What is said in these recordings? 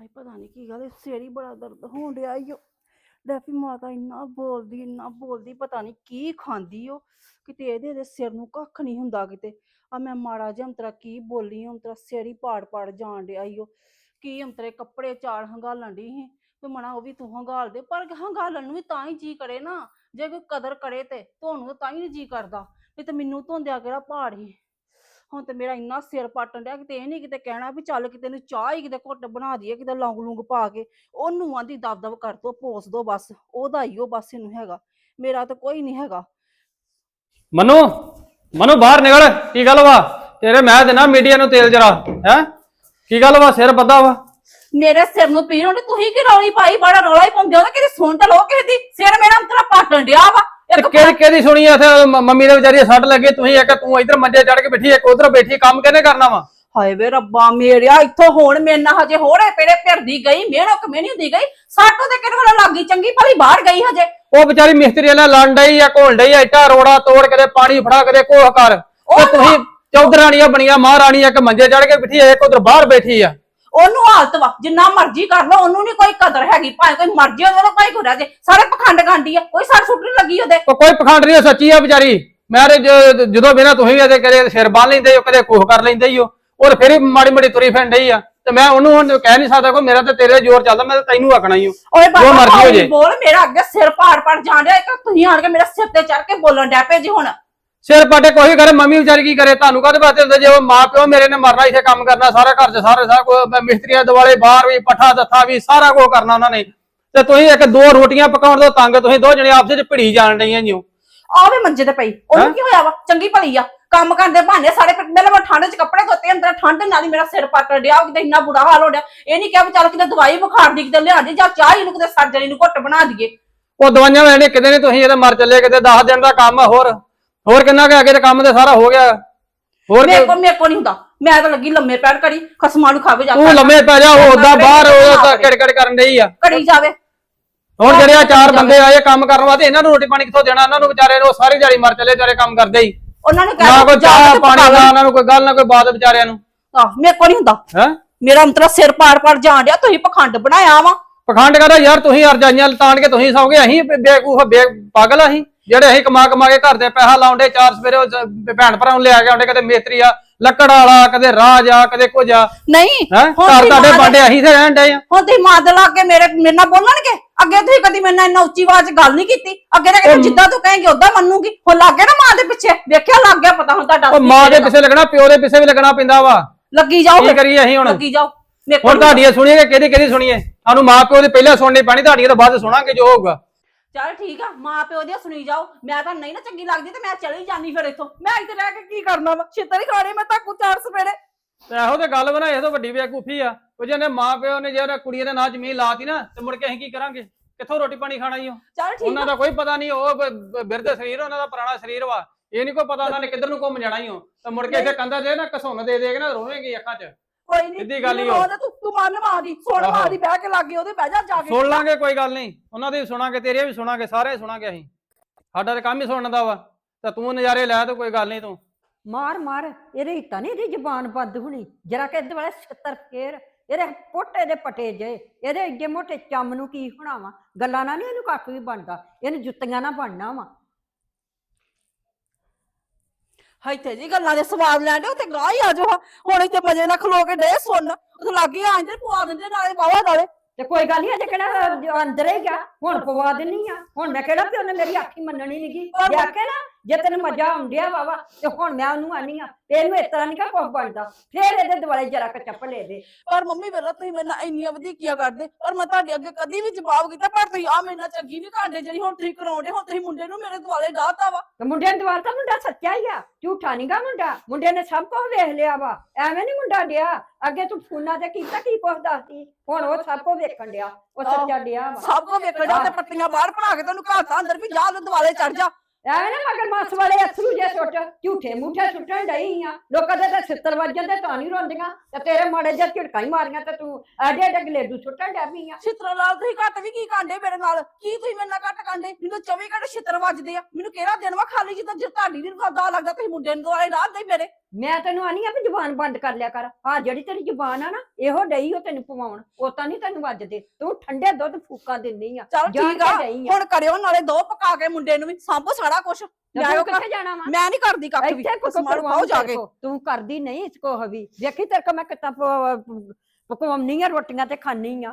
ਹਾਏ, ਪਤਾ ਨਹੀਂ ਕੀ ਗੱਲ ਹੈ ਸਿਰ ਹੀ ਬੜਾ ਦਰਦ ਹੋਣ ਡਿਆ ਈ ਓ। ਡੈਫੀ ਮਾਤਾ ਇੰਨਾ ਬੋਲਦੀ ਇੰਨਾ ਬੋਲਦੀ, ਪਤਾ ਨਹੀਂ ਕੀ ਖਾਂਦੀ ਓ। ਕਿਤੇ ਇਹਦੇ ਦੇ ਸਿਰ ਨੂੰ ਕੱਖ ਨਹੀਂ ਹੁੰਦਾ ਕਿਤੇ। ਆ ਮੈਂ ਮਾੜਾ ਜਿਹਾ ਅੰਤਰਾ ਕੀ ਬੋਲੀ ਅੰਤਰਾ ਸਿਰ ਹੀ ਪਾੜ ਪਾੜ ਜਾਣ ਡਿਆ ਈ ਓ। ਕੀ ਅੰਤਰੇ ਕੱਪੜੇ ਚਾੜ ਹੰਗਾਲਣ ਡਈ ਸੀ? ਤੇ ਮਣਾ ਉਹ ਵੀ ਤੂੰ ਹੰਗਾਲ ਦੇ, ਪਰ ਹੰਗਾਲਣ ਨੂੰ ਵੀ ਤਾਂ ਹੀ ਜੀ ਕਰੇ ਨਾ। ਜੇ ਕੋਈ ਕਦਰ ਕਰੇ ਤੇ ਤੁਹਾਨੂੰ ਤਾਂ ਹੀ ਨਹੀਂ ਜੀ ਕਰਦਾ। ਨਹੀਂ ਤੇ ਮੈਨੂੰ ਧੋਂਦਿਆ ਕਿਹੜਾ ਪਹਾੜ ਸੀ? ਹੁਣ ਤੇ ਮੇਰਾ ਇੰਨਾ ਸਿਰ ਪਾਟਣ ਡਿਆ ਕਿਤੇ ਇਹ ਨਹੀਂ ਕਿਤੇ ਕਹਿਣਾ ਵੀ ਚੱਲ ਕਿਤੇ ਨੂੰ ਚਾਹ ਹੀ ਕਿਤੇ ਘੁੱਟ ਬਣਾ ਦਈਏ ਕਿਤੇ ਲੌਂਗ ਲੂੰਗ ਪਾ ਕੇ। ਉਹਨੂੰ ਆਂਦੀ ਦਬ ਦਬ ਕਰ ਦੋ ਪੋਸ ਦੋ ਬਸ ਉਹਦਾ ਹੀ ਉਹ ਬਸ ਇਹਨੂੰ ਹੈਗਾ ਮੇਰਾ ਤਾਂ ਕੋਈ ਨਹੀਂ ਹੈਗਾ। ਮਨੂ ਮਨੂ ਬਾਹਰ ਨਿਕਲ ਕੀ ਗੱਲ ਵਾ? ਤੇਰੇ ਮੈਂ ਦੇਣਾ ਮੀਡੀਆ ਨੂੰ ਤੇਲ ਜਰਾ ਹੈ? ਕੀ ਗੱਲ ਵਾ ਸਿਰ ਬੱਧਾ ਵਾ? ਮੇਰੇ ਸਿਰ ਨੂੰ ਪੀੜ ਹੁੰਦੀ ਤੁਸੀਂ ਕੀ ਰੌਲੀ ਪਾਈ ਬੜਾ ਰੌਲਾ ਹੀ ਪਾਉਂਦੇ ਹੋ ਨਾ ਕਿਤੇ ਸੁਣ ਤਾਂ ਲੋ ਕਿਸੇ ਦੀ ਸਿਰ ਮੇਰਾ ਅੰਤਰਾ ਪਾਟਣ ਡਿਆ ਵਾ। ਤੇ ਕਿਹੜੀ ਕਿਹਦੀ ਸੁਣੀ ਐ ਇੱਥੇ ਮ- ਮੰਮੀ ਦੇ ਵਿਚਾਰੀ ਦੇ ਸੱਟ ਲੱਗੇ ਤੁਸੀਂ ਇੱਕ ਤੂੰ ਇੱਧਰ ਮੰਜੇ ਚੜ ਕੇ ਬੈਠੀ ਇੱਕ ਉਧਰ ਬੈਠੀ ਕੰਮ ਕਿਹਨੇ ਕਰਨਾ ਵਾ? ਹਾਏ ਵੇ ਰੱਬਾ ਮੇਰਿਆ ਇੱਥੋਂ ਹੋਣ ਮੇਰੇ ਨਾਲ ਹਜੇ ਹੋੜੇ ਪੇੜੇ ਫਿਰਦੀ ਗਈ ਮਿਹਨੋ ਕਮੇਣੀ ਹੁੰਦੀ ਗਈ। ਸਾਟੋ ਤੇ ਕਿਹੜੇ ਵੇਲੇ ਲੱਗੀ ਚੰਗੀ ਭਲੀ ਬਾਹਰ ਗਈ ਹਜੇ। ਉਹ ਵਿਚਾਰੀ ਮਿਸਤਰੀ ਨਾਲ ਲੜਨ ਡਈ ਆ ਘੋਲ ਡਈ ਆ ਇੱਟਾਂ ਰੋੜਾ ਤੋੜ ਕਦੇ ਪਾਣੀ ਫੜਾ ਕਦੇ ਕੋਹ ਕਰ। ਉਹ ਉਹ ਤੁਸੀਂ ਚੌਧਰਾਣੀਆਂ ਬਣੀਆਂ ਮਹਾਰਾਣੀ ਇੱਕ ਮੰਜੇ ਚੜ ਕੇ ਬੈਠੀ ਆ ਇੱਕ ਉਧਰ ਬਾਹਰ ਬੈਠੀ ਆ। ਉਹਨੂੰ ਹਾਲਤ ਵਾ ਜਿੰਨਾ ਮਰਜ਼ੀ ਕਰ ਲਓ ਉਹਨੂੰ ਨਹੀਂ ਕੋਈ ਕਦਰ ਹੈਗੀ ਭਾਵੇਂ ਕੋਈ ਮਰਜ਼ੀ ਉਹਦਾ ਕੋਈ ਗੁਰਾ ਜੇ। ਸਾਰੇ ਪਖੰਡ ਗਾਂਡੀ ਆ ਕੋਈ ਸਰ ਸੁੱਟ ਲੱਗੀ ਉਹਦੇ। ਉਹ ਕੋਈ ਪਖੰਡ ਨਹੀਂ ਉਹ ਸੱਚੀ ਆ ਵਿਚਾਰੀ। ਮੈਂ ਤੇ ਜ- ਜਦੋਂ ਬਿਨਾ ਤੁਸੀਂ ਵੀ ਇਹਦੇ ਕਦੇ ਸਿਰ ਬੰਨ ਲੈਂਦੇ ਹੋ ਕਦੇ ਕੋਹ ਕਰ ਲੈਂਦੇ ਹੀ ਹੋ। ਔਰ ਫਿਰ ਵੀ ਮਾੜੀ ਮਾੜੀ ਤੁਰੀ ਫਿਰਨ ਡਈ ਆ। ਤੇ ਮੈਂ ਉਹਨੂੰ ਹੁਣ ਕਹਿ ਨਹੀਂ ਸਕਦਾ ਕੋਈ ਮੇਰਾ ਤੇ ਤੇਰੇ ਜ਼ੋਰ ਚੱਲਦਾ ਮੈਂ ਤਾਂ ਤੈਨੂੰ ਆਖਣਾ ਹੀ ਓਏ ਜੋ ਬਾਬਾ ਮਰਜ਼ੀ ਹੋ ਜੇ। ਬੋਲ ਮੇਰਾ ਅੱਗੇ ਸਿਰ ਪਾੜ ਪਾੜ ਜਾਣ ਡਿਆ ਇੱਕ ਤੁਸੀਂ ਆਣ ਕੇ ਮੇਰੇ ਸਿਰ ਤੇ ਚੜ ਕੇ ਬੋਲਣ ਡੈ ਪਏ ਜੀ ਹੁਣ। ਸਿਰ ਪਾਟੇ ਕੋਈ ਵੀ ਕਰੇ ਮੰਮੀ ਵਿਚਾਰੀ ਕੀ ਕਰੇ? ਤੁਹਾਨੂੰ ਕਾਹਦੇ ਵਾਸਤੇ ਹੁੰਦਾ? ਜੇ ਉਹ ਮਾਂ ਪਿਓ ਮੇਰੇ ਨੇ ਮਰਨਾ ਇੱਥੇ ਕੰਮ ਕਰਨਾ ਸਾਰਾ ਘਰ 'ਚ ਸਾਰੇ ਸਾਰਾ ਕੁਛ, ਮਿਸਤਰੀਆਂ ਦੁਆਲੇ ਬਾਹਰ ਵੀ ਪੱਠਾ ਦੱਥਾ ਵੀ ਸਾਰਾ ਕੁਝ ਕਰਨਾ ਉਹਨਾਂ ਨੇ। ਤੇ ਤੁਸੀਂ ਇੱਕ ਦੋ ਰੋਟੀਆਂ ਪਕਾਉਣ ਤੋਂ ਤੰਗ ਤੁਸੀਂ ਦੋ ਜਣੇ ਆਪਸ ਵਿੱਚ ਭਿੜੀ ਜਾਣ ਡਈਆਂ ਜਿਓ ਆਵੇ ਮੰਜੇ ਤੇ ਪਈ। ਉਹਨੂੰ? ਕੀ ਹੋਇਆ ਵਾ? ਚੰਗੀ ਭਲੀ ਆ। ਕੰਮ ਕਰਦੇ ਬਹਾਨੇ ਸਾਰੇ ਦੇ ਮੈਂ ਠੰਡ 'ਚ ਕੱਪੜੇ ਧੋਤੇ ਅੰਦਰ ਠੰਡ ਨਾਲ ਹੀ ਮੇਰਾ ਸਿਰ ਪਾਟਣ ਡਿਆ ਉਹ ਕਿਤੇ ਇੰਨਾ ਬੁਰਾ ਹਾਲ ਹੋ ਡਿਆ। ਇਹ ਨਹੀਂ ਕਿਹਾ ਵੀ ਚੱਲ ਕਿਤੇ ਦਵਾਈ ਬੁਖਾਰ ਦੀ ਕਿਤੇ ਲਿਆ ਦੇ ਜਾਂ ਚਾਹ ਹੀ ਨੂੰ ਕਿਤੇ ਸਰਜਰੀ ਨੂੰ ਘੁੱਟ ਬਣਾ ਦਈਏ। ਉਹ ਦਵਾਈਆਂ ਲੈਣੇ ਕਿਤੇ ਨੇ ਤੁਸੀਂ ਇਹਦੇ ਮਰ ਚੱਲੇ ਕਿਤੇ 10 ਦਿਨ ਦਾ ਕੰਮ ਹੋਰ। ਹੋਰ ਕਿੰਨਾ ਕੁ ਅੱਗੇ ਤੇ ਕੰਮ ਤੇ ਸਾਰਾ ਹੋ ਗਿਆ। ਹੋਰ ਮੇਰੇ ਕੀ- ਕੋ ਮੇਰੇ ਕੋ ਨਹੀਂ ਹੁੰਦਾ। ਮੈਂ ਤਾਂ ਲੱਗੀ ਲੰਮੇ ਪੈਣ ਕਰੀ ਖਸਮਾਂ ਨੂੰ ਖਾਵੇ ਜਾ ਤੂੰ ਲੰਮੇ ਪੈ ਜਾ ਉਹ ਉਦਾਂ ਬਾਹਰ ਉਹ ਕਿੜਕੜ ਕਰਨ ਡਈ ਆ। ਕਰੀ ਜਾਵੇ। ਹੁਣ ਜਿਹੜੇ ਆ ਚਾਰ ਬੰਦੇ ਆਏ ਕੰਮ ਕਰਨ ਵਾਸਤੇ ਇਹਨਾਂ ਨੂੰ ਰੋਟੀ ਪਾਣੀ ਕਿੱਥੋਂ ਦੇਣਾ? ਇਹਨਾਂ ਨੂੰ ਵਿਚਾਰੇ ਨੂੰ ਸਾਰੀ ਦਿਹਾੜੀ ਮਰ ਚੱਲੇ ਵਿਚਾਰੇ ਕੰਮ ਕਰਦੇ ਹੀ। ਉਹਨਾਂ ਨੇ ਨਾ ਕਹਿ ਕੋਈ ਚਾਹ ਕੇ ਪਾਣੀ ਨਾ। ਉਹਨਾਂ ਨੂੰ ਕੋਈ ਗੱਲ ਨਾ ਕੋਈ ਬਾਤ ਵਿਚਾਰਿਆਂ ਨੂੰ। ਆਹ ਮੇਰੇ ਕੋ ਨਹੀਂ ਹੁੰਦਾ। ਹੈ? ਮੇਰਾ ਅੰਤਰਾ ਸਿਰ ਪਾੜ ਪਾੜ ਜਾਣ ਡਿਆ ਤੁਸੀਂ ਪਖੰਡ ਬਣਾਇਆ ਵਾ। ਪਖੰਡ ਕਰਦਾ ਯਾਰ ਤੁਸੀਂ ਅਰਜਾਈਆਂ ਤਾਣ ਕੇ ਤੁਸੀਂ ਸੌਗੇ ਅਸੀਂ ਬੇ- ਬੇਵਕੂਫ ਬੇ ਪਾਗਲ ਅਸੀਂ। ਜਿਹੜੇ ਅਸੀਂ ਕਮਾ ਕਮਾ ਕੇ ਘਰ ਦੇ ਪੈਸਾ ਲਾਉਂਦੇ ਚਾਰ ਸਵੇਰੇ ਉਹ ਜ- ਭੈਣ ਭਰਾ ਨੂੰ ਲਿਆ ਕੇ ਆਉਂਦੇ ਕਦੇ ਮੇਤਰੀ ਆ ਲੱਕੜ ਵਾਲਾ ਕਦੇ ਰਾਜ ਆ ਕਦੇ ਕੁਝ ਆ। ਨਹੀਂ ਹੈ? ਹੁਣ ਘਰ ਤੁਸੀਂ ਤੁਹਾਡੇ ਮਾਂ ਬਾਂਡੇ ਅਸੀਂ ਤੇ ਰਹਿਣ ਡਏ ਆ। ਹੁਣ ਤੁਸੀਂ ਮਾਂ ਦੇ ਲਾ ਕੇ ਮੇਰੇ ਮੇਰੇ ਨਾਲ ਬੋਲਣਗੇ? ਅੱਗੇ ਤੁਸੀਂ ਕਦੀ ਮੇਰੇ ਨਾਲ ਇੰਨਾ ਉੱਚੀ ਆਵਾਜ਼ 'ਚ ਗੱਲ ਨਹੀਂ ਕੀਤੀ? ਅੱਗੇ ਤਾਂ ਕਹਿੰਦੇ ਜਿੱਦਾਂ ਤੂੰ ਕਹੇਂਗੇ ਉਦਾਂ ਮੰਨੂਗੀ। ਹੁਣ ਲੱਗ ਗਿਆ ਨਾ ਮਾਂ ਦੇ ਪਿੱਛੇ। ਵੇਖਿਆ ਲੱਗ ਗਿਆ ਪਤਾ ਹੁਣ ਤੁਹਾਡਾ ਉਹ ਮਾਂ ਦੇ ਪਿੱਛੇ ਲੱਗਣਾ ਪਿਓ ਦੇ ਪਿੱਛੇ ਵੀ ਲੱਗਣਾ ਪੈਂਦਾ ਵਾ। ਲੱਗੀ ਜਾਓ ਕੀ ਫਿਰ, ਕਰੀਏ ਅਸੀਂ ਹੁਣ? ਲੱਗੀ ਜਾਓ। ਮੇਰੇ ਕੋਲ ਹੁਣ ਤੁਹਾਡੀਆਂ ਸੁਣੀਏ ਕਿ ਕਿਹਦੀ ਕਿਹਦੀ ਸੁਣੀਏ? ਸਾਨੂੰ ਮਾਂ ਪਿਓ ਦੇ ਪਹਿਲਾਂ ਸੁਣਨੀ ਪੈਣੀ ਤੁਹਾਡੀਆਂ ਤਾਂ ਬਾਅਦ ਸੁਣਾਂਗੇ ਜੋ ਹੋਊਗਾ। ਚੱਲ ਠੀਕ ਆ ਮਾਂ ਪਿਓ ਦੀਆਂ ਸੁਣੀ ਜਾਓ। ਮੈਂ ਤਾਂ ਨਹੀਂ ਨਾ ਚੰਗੀ ਲੱਗਦੀ ਤੇ ਮੈਂ ਚਲੀ ਜਾਂਦੀ ਫਿਰ ਇੱਥੋਂ। ਮੈਂ ਇੱਥੇ ਰਹਿ ਕੇ ਕੀ ਕਰਨਾ ਵਾ? ਛਿੱਤਰ ਹੀ ਖਾਣੇ ਮੈਂ ਤਾਂ ਚਾਰ ਸਵੇਰੇ। ਤੇ ਇਹੋ ਤੇ ਗੱਲ ਬਣਾ ਇਹ ਤੋਂ ਵੱਡੀ ਬੇਵਕੂਫੀ ਆ। ਉਹ ਜਿਹਨੇ ਮਾਂ ਪਿਓ ਨੇ ਜੇ ਉਹਨੇ ਕੁੜੀ ਦੇ ਨਾਂ ਜ਼ਮੀਨ ਲਾਤੀ ਨਾ ਤੇ ਮੁੜ ਕੇ ਅਸੀਂ ਕੀ ਕਰਾਂਗੇ? ਕਿੱਥੋਂ ਰੋਟੀ ਪਾਣੀ ਖਾਣਾ ਈ ਓ ਚੱਲ ਠੀਕ ਉਹਨਾਂ ਆ। ਦਾ ਕੋਈ ਪਤਾ ਨਹੀਂ ਉਹ ਬ- ਬ- ਬਿਰਧ ਸਰੀਰ ਉਹਨਾਂ ਦਾ ਪੁਰਾਣਾ ਸਰੀਰ ਵਾ। ਇਹ ਨਹੀਂ ਕੋਈ ਪਤਾ ਉਹਨਾਂ ਨੇ ਕਿੱਧਰ ਨੂੰ ਘੁੰਮ ਜਾਣਾ ਹੀ ਹੋ ਤੇ ਮੁੜ ਕੇ ਇੱਥੇ ਕੰਧਾ ਦੇ ਨਾ ਘਸੁੰਨ ਦੇ ਦੇ ਕੇ ਨਾ ਰੋਵੇਂਗੀ ਅੱਖਾਂ 'ਚ। ਕੋਈ ਨਹੀਂ ਸਿੱਧੀ ਗੱਲ ਹੀ ਉਹ। ਤੂੰ ਤੂੰ ਮੰਨ ਮਾਂ ਦੀ ਸੁਣ ਆਹੋ। ਮਾਂ ਦੀ ਬਹਿ ਕੇ ਲੱਗੇ ਉਹਦੇ ਬਹਿ ਜਾ ਜਾ ਕੇ। ਸੁਣ ਲਾਂਗੇ ਕੋਈ ਗੱਲ ਨਹੀਂ। ਉਹਨਾਂ ਦੀ ਵੀ ਸੁਣਾਂਗੇ ਤੇਰੀਆਂ ਵੀ ਸੁਣਾਂਗੇ ਸਾਰੇ ਹੀ ਸੁਣਾਂਗੇ ਅਸੀਂ। ਸਾਡਾ ਤੇ ਕੰਮ ਹੀ ਸੁਣਨ ਦਾ ਵਾ। ਤੇ ਤੂੰ ਨਜ਼ਾਰੇ ਲੈ ਤੇ ਕੋਈ ਗੱਲ ਨਹੀਂ ਤੂੰ। ਮਾਰ ਮਾਰ। ਇਹਦੇ ਹਿੱਤਾਂ ਨਹੀਂ ਇਹਦੀ ਜ਼ਬਾਨ ਬੰਦ ਹੋਣੀ। ਜਰਾ ਕਿ ਇਹਦੇ ਵਾਲੇ ਛੱਤਰ ਫੇਰ। ਇਹਦੇ ਪੋਟੇ ਦੇ ਪਟੇ ਜੇ। ਇਹਦੇ ਏਡੇ ਮੋਟੇ ਚੰਮ ਨੂੰ ਕੀ ਹੋਣਾ ਵਾ? ਗੱਲਾਂ ਨਾਲ ਨਹੀਂ ਇਹਨੂੰ ਕੱਖ ਵੀ ਬਣਦਾ। ਇਹਨੂੰ ਜੁੱਤੀਆਂ ਨਾਲ ਬਣਨਾ ਵਾ। ਇੱਥੇ ਜੀ ਗੱਲਾਂ ਦੇ ਸਵਾਦ ਲੈਂਦੇ ਉੱਤੇ ਗਾਹ ਹੀ ਆ ਜਾਓ ਹੁਣ ਇੱਥੇ ਮਜੇ ਨਾਲ ਖਲੋ ਕੇ ਡੇ ਸੁਣ। ਉਹ ਲੱਗੇ ਆ ਜਾਂਦੇ ਪਵਾ ਦਿੰਦੇ ਨਾਲੇ ਬਾਵਾ ਨਾਲੇ। ਤੇ ਕੋਈ ਗੱਲ ਨਹੀਂ ਅਜੇ ਕਿਹੜਾ ਅੰਦਰ ਹੀ ਗਿਆ। ਹੁਣ ਪਵਾ ਦਿੰਨੀ ਆ। ਹੁਣ ਮੈਂ ਕਿਹੜਾ ਵੀ ਉਹਨੇ ਮੇਰੀ ਆਖੀ ਮੰਨਣੀ ਨਹੀਂਗੀ ਪਰ- ਜਾ ਕੇ ਨਾ ਜੇ ਤੈਨੂੰ ਮਜ਼ਾ ਆਉਂਦਿਆ ਵਾਵਾ ਤੇ ਹੁਣ ਮੈਂ ਉਹਨੂੰ ਆਨੀ ਆ ਤੇ ਇਹਨੂੰ ਇਸ ਤਰ੍ਹਾਂ ਨਹੀਂ ਕਾ ਕੁਝ ਬਣਦਾ ਫੇਰ ਇਹਦੇ ਦੁਆਲੇ ਜਰਾ ਕ ਚੱਪਲੇ ਦੇ। ਪਰ ਮੰਮੀ ਵੇਲਾ ਤੁਸੀਂ ਮੇਰੇ ਨਾਲ ਇੰਨੀਆਂ ਵਧੀਕੀਆਂ ਕਰਦੇ ਪਰ ਮੈਂ ਤੁਹਾਡੇ ਅੱਗੇ ਕਦੀ ਵੀ ਜਵਾਬ ਕੀਤਾ ਪਰ ਤੁਸੀਂ ਆ ਮੇਰੇ ਨਾਲ ਚੰਗੀ ਨਹੀਂ ਕਰਦੇ ਜਿਹੜੀ ਹੁਣ ਤੁਸੀਂ ਕਰਾਉਂਦੇ ਹੁਣ ਤੁਸੀਂ ਮੁੰਡੇ ਨੂੰ ਮੇਰੇ ਦੁਆਲੇ ਡਾਹਤਾ ਵਾ। ਤੇ ਮੁੰਡੇ ਨੇ ਦਵਾਰ ਤਾਂ ਮੁੰਡਾ ਸੱਚਾ ਹੀ ਆ ਝੂਠਾ ਨਹੀਂਗਾ ਮੁੰਡਾ। ਮੁੰਡੇ ਨੇ ਸਭ ਕੁਝ ਵੇਖ ਲਿਆ ਵਾ ਐਵੇਂ ਨਹੀਂ ਮੁੰਡਾ ਡਿਆ। ਅੱਗੇ ਤੂੰ ਫੋਨਾਂ ਤੇ ਕੀਤਾ ਕੀ ਕੁਝ ਦੱਸਦੀ? ਹੁਣ ਉਹ ਸਭ ਕੁਝ ਵੇਖਣ ਡਿਆ ਉਹ ਸੱਚਾ ਡਿਆ ਵਾ। ਸਭ ਕੋ ਵੇਖਣ ਤੇ ਪੱਟੀਆਂ ਬਾਹਰ ਬਣਾ ਕੇ ਤੈਨੂੰ ਘਾਤਾ ਅੰਦਰ ਵੀ ਜਾ ਲੋ ਦੁਆਲੇ ਚੜ ਜਾ। ਐਵੇਂ ਨਾ ਮਗਰ ਮਾਸ ਵਾਲੇ ਅਥਰੂ ਜੇ ਸੁੱਟ ਝੂਠੇ ਮੂਠੇ ਸੁੱਟਣ ਡਈ ਆ। ਲੋਕਾਂ ਦੇ ਤਾਂ ਸਿੱਤਰ ਵੱਜਣ ਤੇ ਤਾਂ ਨਹੀਂ ਰੋਂਦੀਆਂ। ਤੇ ਤੇਰੇ ਮਾੜੇ ਜਿਹਾ ਝਿੜਕਾਂ ਹੀ ਮਾਰੀਆਂ ਤੇ ਤੂੰ ਐਡੇ ਐਡੇ ਗਲੇਡੂ ਸੁੱਟਣ ਡੈ ਪਈ ਆ। ਛਿੱਤਰ ਲਾਲ ਤੁਸੀਂ ਘੱਟ ਵੀ ਕੀ ਕਾਂਡੇ ਮੇਰੇ ਨਾਲ? ਕੀ ਤੁਸੀਂ ਮੇਰੇ ਨਾਲ ਘੱਟ ਕਾਂਡੇ? ਮੈਨੂੰ 24 ਘੰਟੇ ਛਿੱਤਰ ਵੱਜਦੇ ਆ। ਮੈਨੂੰ ਕਿਹੜਾ ਦਿਨ ਵਾ ਖਾਲੀ ਜਿੱਦਾਂ ਜੇ ਤੁਹਾਡੀ ਨਹੀਂ ਖਾਦਾ ਲੱਗਦਾ ਤੁਸੀਂ ਮੁੰਡੇ ਨੂੰ ਦੁਆਲੇ ਡਾਹਦੇ ਮੇਰੇ। ਮੈਂ ਤੈਨੂੰ ਆਨੀ ਆ ਵੀ ਜ਼ੁਬਾਨ ਬੰਦ ਕਰ ਲਿਆ ਕਰ। ਆ ਜਿਹੜੀ ਤੇਰੀ ਜ਼ੁਬਾਨ ਆ ਨਾ ਇਹੋ ਡਈ ਉਹ ਤੈਨੂੰ ਪਵਾਉਣ। ਉਹ ਤਾਂ ਨਹੀਂ ਤੈਨੂੰ ਵੱਜਦੇ। ਤੂੰ ਠੰਡੇ ਦੁੱਧ ਫੂਕਾਂ ਦਿੰਦੀ ਆ। ਚਲ ਠੀਕ ਆ। ਹੁਣ ਕਰਿਓ ਨਾਲੇ ਦੋ ਪਕਾ ਕੇ ਮੁੰਡੇ ਨੂੰ ਵੀ। ਸਾਂਭੋ ਸਾਰਾ ਕੁਝ ਮੈਂ ਤੂੰ ਉਹ ਕਿੱਥੇ ਜਾਣਾ ਵਾ? ਮੈਂ ਨਹੀਂ ਕਰਦੀ ਕੱਖ ਵੀ। ਇੱਥੇ ਕੁਝ ਪਾਓ ਜਾ ਕੇ। ਤੂੰ ਕਰਦੀ ਨਹੀਂ ਇਸ ਕੋ ਹਵੀ। ਵੇਖੀ ਤੇਰੇ ਕੋ ਮੈਂ ਕਿਤਾ ਪਕਵਾਉਣੀ ਆ ਰੋਟੀਆਂ ਤੇ ਖਾਣੀ ਆ।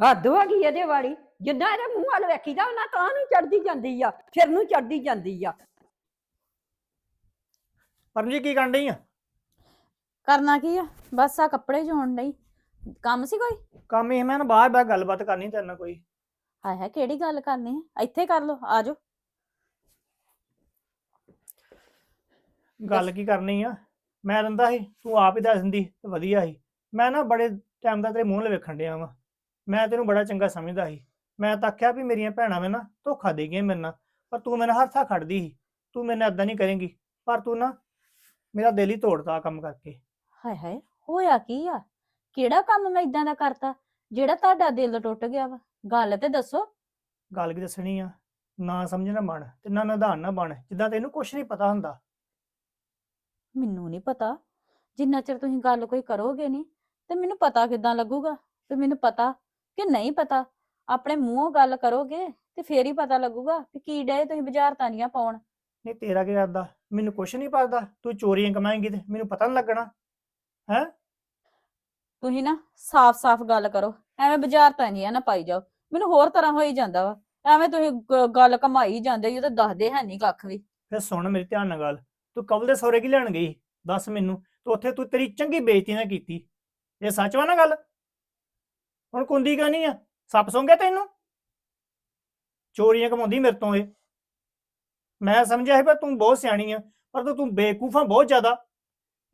ਹੱਦ ਹੋ ਗਈ ਇਹਦੇ ਵਾਲੀ। ਜਿੱਦਾਂ ਇਹਦੇ ਮੂੰਹ ਵੱਲ ਵੇਖੀਦਾ ਉਹਨਾਂ ਤਾਂ ਨੂੰ ਚੜਦੀ ਜਾਂਦੀ ਆ ਫਿਰ ਨੂੰ ਚੜਦੀ ਜਾਂਦੀ ਆ। ਪਰਮਜੀ ਕੀ ਕਰਨ ਡਈ ਆ? ਕਰਨਾ ਕੀ ਆ? ਬਸ ਆ ਕੱਪੜੇ ਜੋੜਨ ਲਈ ਕੰਮ ਸੀ ਕੋਈ? ਕੰਮ ਹੀ ਮੈਂ ਨਾ ਬਾਹਰ ਬੈ ਗੱਲਬਾਤ ਕਰਨੀ ਤੇਰੇ ਨਾਲ ਕੋਈ। ਹਾਏ ਹਾਏ ਕਿਹੜੀ ਗੱਲ ਕਰਨੀ ਹੈ ਇੱਥੇ ਕਰ ਲੋ ਆਜੋ ਗੱਲ ਕੀ ਕਰਨੀ ਆ? ਮੈਂ ਰੰਦਾ ਸੀ ਤੂੰ ਆਪ ਹੀ ਦੱਸ ਦਿੰਦੀ ਤੇ ਵਧੀਆ ਸੀ। ਮੈਂ ਨਾ ਬੜੇ ਟਾਈਮ ਦਾ ਤੇਰੇ ਮੂੰਹ ਲ ਵੇਖਣ ਡਿਆ ਵਾਂ। ਮੈਂ ਤੈਨੂੰ ਬੜਾ ਚੰਗਾ ਸਮਝਦਾ ਸੀ। ਮੈਂ ਤਾਂ ਆਖਿਆ ਵੀ ਮੇਰੀਆਂ ਭੈਣਾਂ ਨੇ ਨਾ ਧੋਖਾ ਦੇ ਗਈਆਂ ਮੇਰੇ ਨਾਲ ਪਰ ਤੂੰ ਮੇਰੇ ਹੱਥਾਂ ਖੜਦੀ ਸੀ। ਤੂੰ ਮੇਰੇ ਨਾਲ ਏਦਾਂ ਨਹੀਂ ਕਰੇਂਗੀ ਪਰ ਤੂੰ ਨਾ ਮੇਰਾ ਦਿਲ ਹੀ ਤੋੜਦਾ ਕੰਮ ਕਰਕੇ। ਹਾਏ ਹਾਏ ਹੋਇਆ ਕੀ ਆ? ਕਿਹੜਾ ਕੰਮ ਮੈਂ ਇਦਾਂ ਦਾ ਕਰਤਾ ਜਿਹੜਾ ਤੁਹਾਡਾ ਦਿਲ ਟੁੱਟ ਗਿਆ ਵਾ? ਗੱਲ ਤੇ ਦੱਸੋ। ਗੱਲ ਕੀ ਦੱਸਣੀ ਆ? ਨਾ ਸਮਝਣਾ ਬਣ ਤੇ ਨਾ ਨਦਾਨ ਨਾ ਬਣ ਜਿੱਦਾਂ ਤੈਨੂੰ ਕੁਝ ਨਹੀਂ ਪਤਾ ਹੁੰਦਾ। ਮੈਨੂੰ ਨਹੀਂ ਪਤਾ। ਜਿੰਨਾ ਚਿਰ ਤੁਸੀਂ ਗੱਲ ਕੋਈ ਕਰੋਗੇ ਨਹੀਂ ਤੇ ਮੈਨੂੰ ਪਤਾ ਕਿੱਦਾਂ ਲੱਗੂਗਾ ਤੇ ਮੈਨੂੰ ਪਤਾ ਕਿ ਨਹੀਂ ਪਤਾ। ਆਪਣੇ ਮੂੰਹੋਂ ਗੱਲ ਕਰੋਗੇ ਤੇ ਫੇਰ ਹੀ ਪਤਾ ਲੱਗੂਗਾ ਕਿ ਕੀ ਡੇ ਤੁਸੀਂ ਬਾਜ਼ਾਰ ਤਾਨੀਆਂ ਪਾਉਣ। ਨਹੀਂ ਤੇਰਾ ਕੀ ਕਰਦਾ ਮੈਨੂੰ ਕੁਝ ਨਹੀਂ ਪਤਾ। ਤੂੰ ਚੋਰੀਆਂ ਕਮਾਏਂਗੀ ਤੇ ਮੈਨੂੰ ਪਤਾ ਨਹੀਂ ਲੱਗਣਾ। ਹੈ? ਤੁਸੀਂ ਨਾ ਸਾਫ਼-ਸਾਫ਼ ਗੱਲ ਕਰੋ। ਐਵੇਂ ਬਾਜ਼ਾਰ ਤਾਨੀਆਂ ਨਾ ਪਾਈ ਜਾਓ। ਮੈਨੂੰ ਹੋਰ ਤਰ੍ਹਾਂ ਹੋਈ ਜਾਂਦਾ ਵਾ। ਐਵੇਂ ਤੁਸੀਂ ਗ- ਗੱਲ ਕਮਾਈ ਜਾਂਦੇ ਉਹ ਤਾਂ ਦੱਸਦੇ ਹੈ ਨਹੀਂ ਕੱਖ ਵੀ। ਫਿਰ ਸੁਣ ਮੇਰੀ ਧਿਆਨ ਨਾਲ ਗੱਲ। ਤੂੰ ਕਵਲ ਦੇ ਸਹੁਰੇ ਕੀ ਲੈਣ ਗਈ? ਦੱਸ ਮੈਨੂੰ। ਤੇ ਉੱਥੇ ਤੂੰ ਤੇਰੀ ਚੰਗੀ ਬੇਇੱਜ਼ਤੀ ਨਾ ਕੀਤੀ। ਇਹ ਸੱਚ ਵਾ ਨਾ ਗੱਲ? ਹੁਣ ਕੁੰਦੀ ਕਾ ਨਹੀਂ ਆ? ਸੱਪ ਸੌਂ ਗਿਆ ਤੈਨੂੰ? ਚੋਰੀਆਂ ਕਮਾਉਂਦੀ ਮੇਰੇ ਤੋਂ ਇਹ। ਮੈਂ ਸਮਝਿਆ ਸੀ ਪਰ ਤੂੰ ਬਹੁਤ ਸਿਆਣੀ ਆ, ਪਰ ਤੂੰ ਤੂੰ ਬੇਕੂਫਾ ਬਹੁਤ ਜ਼ਿਆਦਾ।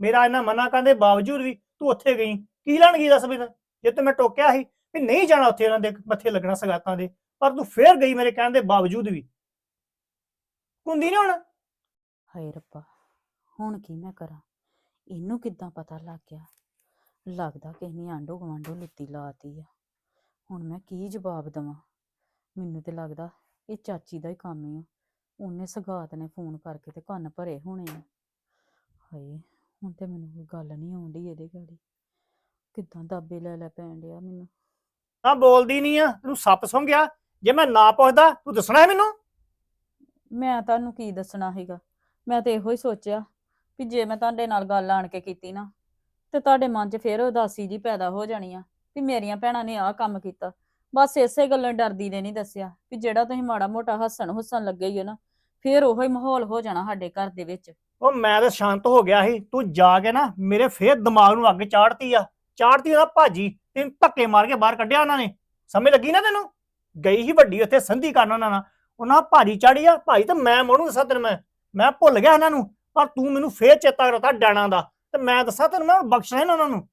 ਮੇਰਾ ਇਹਨਾਂ ਮਨਾ ਕਰਨ ਦੇ ਬਾਵਜੂਦ ਵੀ ਤੂੰ ਉੱਥੇ ਗਈ। ਕੀ ਲੈਣ ਗਈ ਦੱਸ ਮੈਨੂੰ ਜੇ ਤੂੰ ਮੈਂ ਟੋਕਿਆ ਸੀ ਵੀ ਨਹੀਂ ਜਾਣਾ ਉੱਥੇ ਇਹਨਾਂ ਦੇ ਮੱਥੇ ਲੱਗਣਾ ਸਗਾਤਾਂ ਦੇ, ਪਰ ਤੂੰ ਫੇਰ ਗਈ ਮੇਰੇ ਕਹਿਣ ਦੇ ਬਾਵਜੂਦ ਵੀ। ਕੁੰਦੀ ਨਹੀਂ ਹੁਣ? ਹਾਏ ਰੱਬਾ ਹੁਣ ਕੀ ਮੈਂ ਕਰਾਂ? ਇਹਨੂੰ ਕਿੱਦਾਂ ਪਤਾ ਲੱਗ ਗਿਆ? ਲੱਗਦਾ ਕਿਸੇ ਨੇ ਆਂਡੋ ਗਵਾਂਡੋ ਲੁੱਤੀ ਲਾਤੀ ਆ। ਹੁਣ ਮੈਂ ਕੀ ਜਵਾਬ ਦਵਾਂ? ਮੈਨੂੰ ਤੇ ਲੱਗਦਾ ਇਹ ਚਾਚੀ ਦਾ ਹੀ ਕੰਮ ਆ। ਉਹਨੇ ਸਗਾਤ ਨੇ ਫੋਨ ਕਰਕੇ ਤੇ ਕੰਨ ਭਰੇ ਹੋਣੇ ਆ। ਹਾਏ ਹੁਣ ਤੇ ਮੈਨੂੰ ਕੋਈ ਗੱਲ ਨਹੀਂ ਆਉਂਦੀ ਇਹਦੇ ਗਾੜੀ। ਕਿੱਦਾਂ ਦਾਬੇ ਲੈ ਲੈ ਪੈਣ ਡਿਆ ਮੈਨੂੰ? ਨਾ ਬੋਲਦੀ ਨਹੀਂ ਆ ਤੈਨੂੰ ਸੱਪ ਸੁੰਘ ਗਿਆ ਜੇ ਮੈਂ ਨਾ ਪੁੱਛਦਾ ਤੂੰ ਦੱਸਣਾ ਹੈ ਮੈਨੂੰ? ਮੈਂ ਤੁਹਾਨੂੰ ਕੀ ਦੱਸਣਾ ਹੈਗਾ? ਮੈਂ ਤੇ ਇਹੋ ਹੀ ਸੋਚਿਆ ਵੀ ਜੇ ਮੈਂ ਤੁਹਾਡੇ ਨਾਲ ਗੱਲ ਆਣ ਕੇ ਕੀਤੀ ਨਾ, ਤੇ ਤੁਹਾਡੇ ਮਨ 'ਚ ਫੇਰ ਉਦਾਸੀ ਜੀ ਪੈਦਾ ਹੋ ਜਾਣੀ ਆ ਵੀ ਮੇਰੀਆਂ ਭੈਣਾਂ ਨੇ ਆਹ ਕੰਮ ਕੀਤਾ। ਬਸ ਇਸੇ ਗੱਲੋਂ ਡਰਦੀ ਨੇ ਨਹੀਂ ਦੱਸਿਆ ਵੀ ਜਿਹੜਾ ਤੁਸੀਂ ਮਾੜਾ ਮੋਟਾ ਹੱਸਣ ਹੁੱਸਣ ਲੱਗੇ ਹੀ ਹੋ ਨਾ, ਫੇਰ ਉਹੋ ਹੀ ਮਾਹੌਲ ਹੋ ਜਾਣਾ ਸਾਡੇ ਘਰ ਦੇ ਵਿੱਚ। ਉਹ ਮੈਂ ਤਾਂ ਸ਼ਾਂਤ ਹੋ ਗਿਆ ਸੀ, ਤੂੰ ਜਾ ਕੇ ਨਾ ਮੇਰੇ ਫੇਰ ਦਿਮਾਗ ਨੂੰ ਅੱਗ ਚਾੜਤੀ ਆ। ਚਾੜਤੀ ਉਹਦਾ ਭਾਜੀ, ਤੈਨੂੰ ਧੱਕੇ ਮਾਰ ਕੇ ਬਾਹਰ ਕੱਢਿਆ ਉਹਨਾਂ ਨੇ। ਸਮਝ ਲੱਗੀ ਨਾ ਤੈਨੂੰ? ਗਈ ਹੀ ਵੱਡੀ ਉੱਥੇ ਸੰਧੀ ਕਰਨ ਉਹਨਾਂ ਨਾਲ। ਉਹਨਾਂ ਭਾਜੀ ਚਾੜੀ ਆ, ਭਾਜੀ ਤਾਂ ਮੈਂ ਮੋੜੂ ਦੱਸਾਂ ਤੈਨੂੰ ਮੈਂ। ਮੈਂ ਭੁੱਲ ਗਿਆ ਉਹਨਾਂ ਨੂੰ, ਪਰ ਤੂੰ ਮੈਨੂੰ ਫੇਰ ਚੇਤਾ ਕਰਤਾ ਡਾਣਾ ਦਾ, ਤੇ ਮੈਂ ਦੱਸਾਂ ਤੈਨੂੰ ਮੈਂ ਬਖਸ਼ਣਾ ਨੀ ਉਹਨਾਂ ਨੂੰ।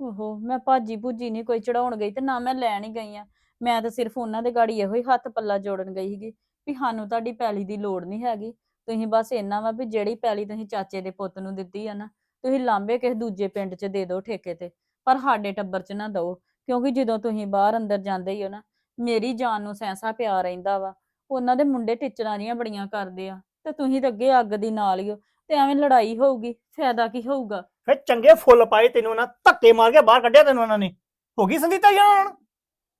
ਓਹੋ, ਮੈਂ ਭਾਜੀ ਭੁੱਜੀ ਨਹੀਂ ਕੋਈ ਚੜਾਉਣ ਗਈ ਤੇ ਨਾ ਮੈਂ ਲੈਣ ਹੀ ਗਈ ਆ। ਮੈਂ ਤਾਂ ਸਿਰਫ ਉਹਨਾਂ ਦੇ ਗਾੜੀ ਇਹੋ ਹੀ ਹੱਥ ਪੱਲਾ ਜੋੜਨ ਗਈ ਸੀਗੀ ਵੀ ਸਾਨੂੰ ਤੁਹਾਡੀ ਪੈਲੀ ਦੀ ਲੋੜ ਨਹੀਂ ਹੈਗੀ। ਤੁਸੀਂ ਬਸ ਇੰਨਾ ਵਾ ਵੀ ਜਿਹੜੀ ਪੈਲੀ ਤੁਸੀਂ ਚਾਚੇ ਦੇ ਪੁੱਤ ਨੂੰ ਦਿੱਤੀ ਆ ਨਾ, ਤੁਸੀਂ ਲਾਂਬੇ ਕਿਸੇ ਦੂਜੇ ਪਿੰਡ 'ਚ ਦੇ ਦਿਓ ਠੇਕੇ ਤੇ, ਪਰ ਸਾਡੇ ਟੱਬਰ 'ਚ ਨਾ ਦਿਓ, ਕਿਉਂਕਿ ਜਦੋਂ ਤੁਸੀਂ ਬਾਹਰ ਅੰਦਰ ਜਾਂਦੇ ਹੀ ਹੋ ਨਾ, ਮੇਰੀ ਜਾਨ ਨੂੰ ਸੈਂਸਾ ਪਿਆ ਰਹਿੰਦਾ ਵਾ। ਉਹਨਾਂ ਦੇ ਮੁੰਡੇ ਟਿਚਰਾਂ ਦੀਆਂ ਬੜੀਆਂ ਕਰਦੇ ਆ। ਤੇ ਤੁਸੀਂ ਤਾਂ ਅੱਗੇ ਅੱਗ ਦੀ ਨਾਲ ਹੀ ਹੋ ਤੇ ਐਵੇਂ ਲੜਾਈ ਹੋਊਗੀ ਫਾਇਦਾ ਕੀ ਹੋਊਗਾ? ਫੇਰ ਚੰਗੇ ਫੁੱਲ ਪਾਏ ਤੈਨੂੰ ਨਾ ਧੱਕੇ ਮਾਰ ਕੇ ਬਾਹਰ ਕੱਢਿਆ ਤੈਨੂੰ ਉਹਨਾਂ ਨੇ। ਹੋ ਗਈ ਸੰਦੀਤਾ ਜਾਨ?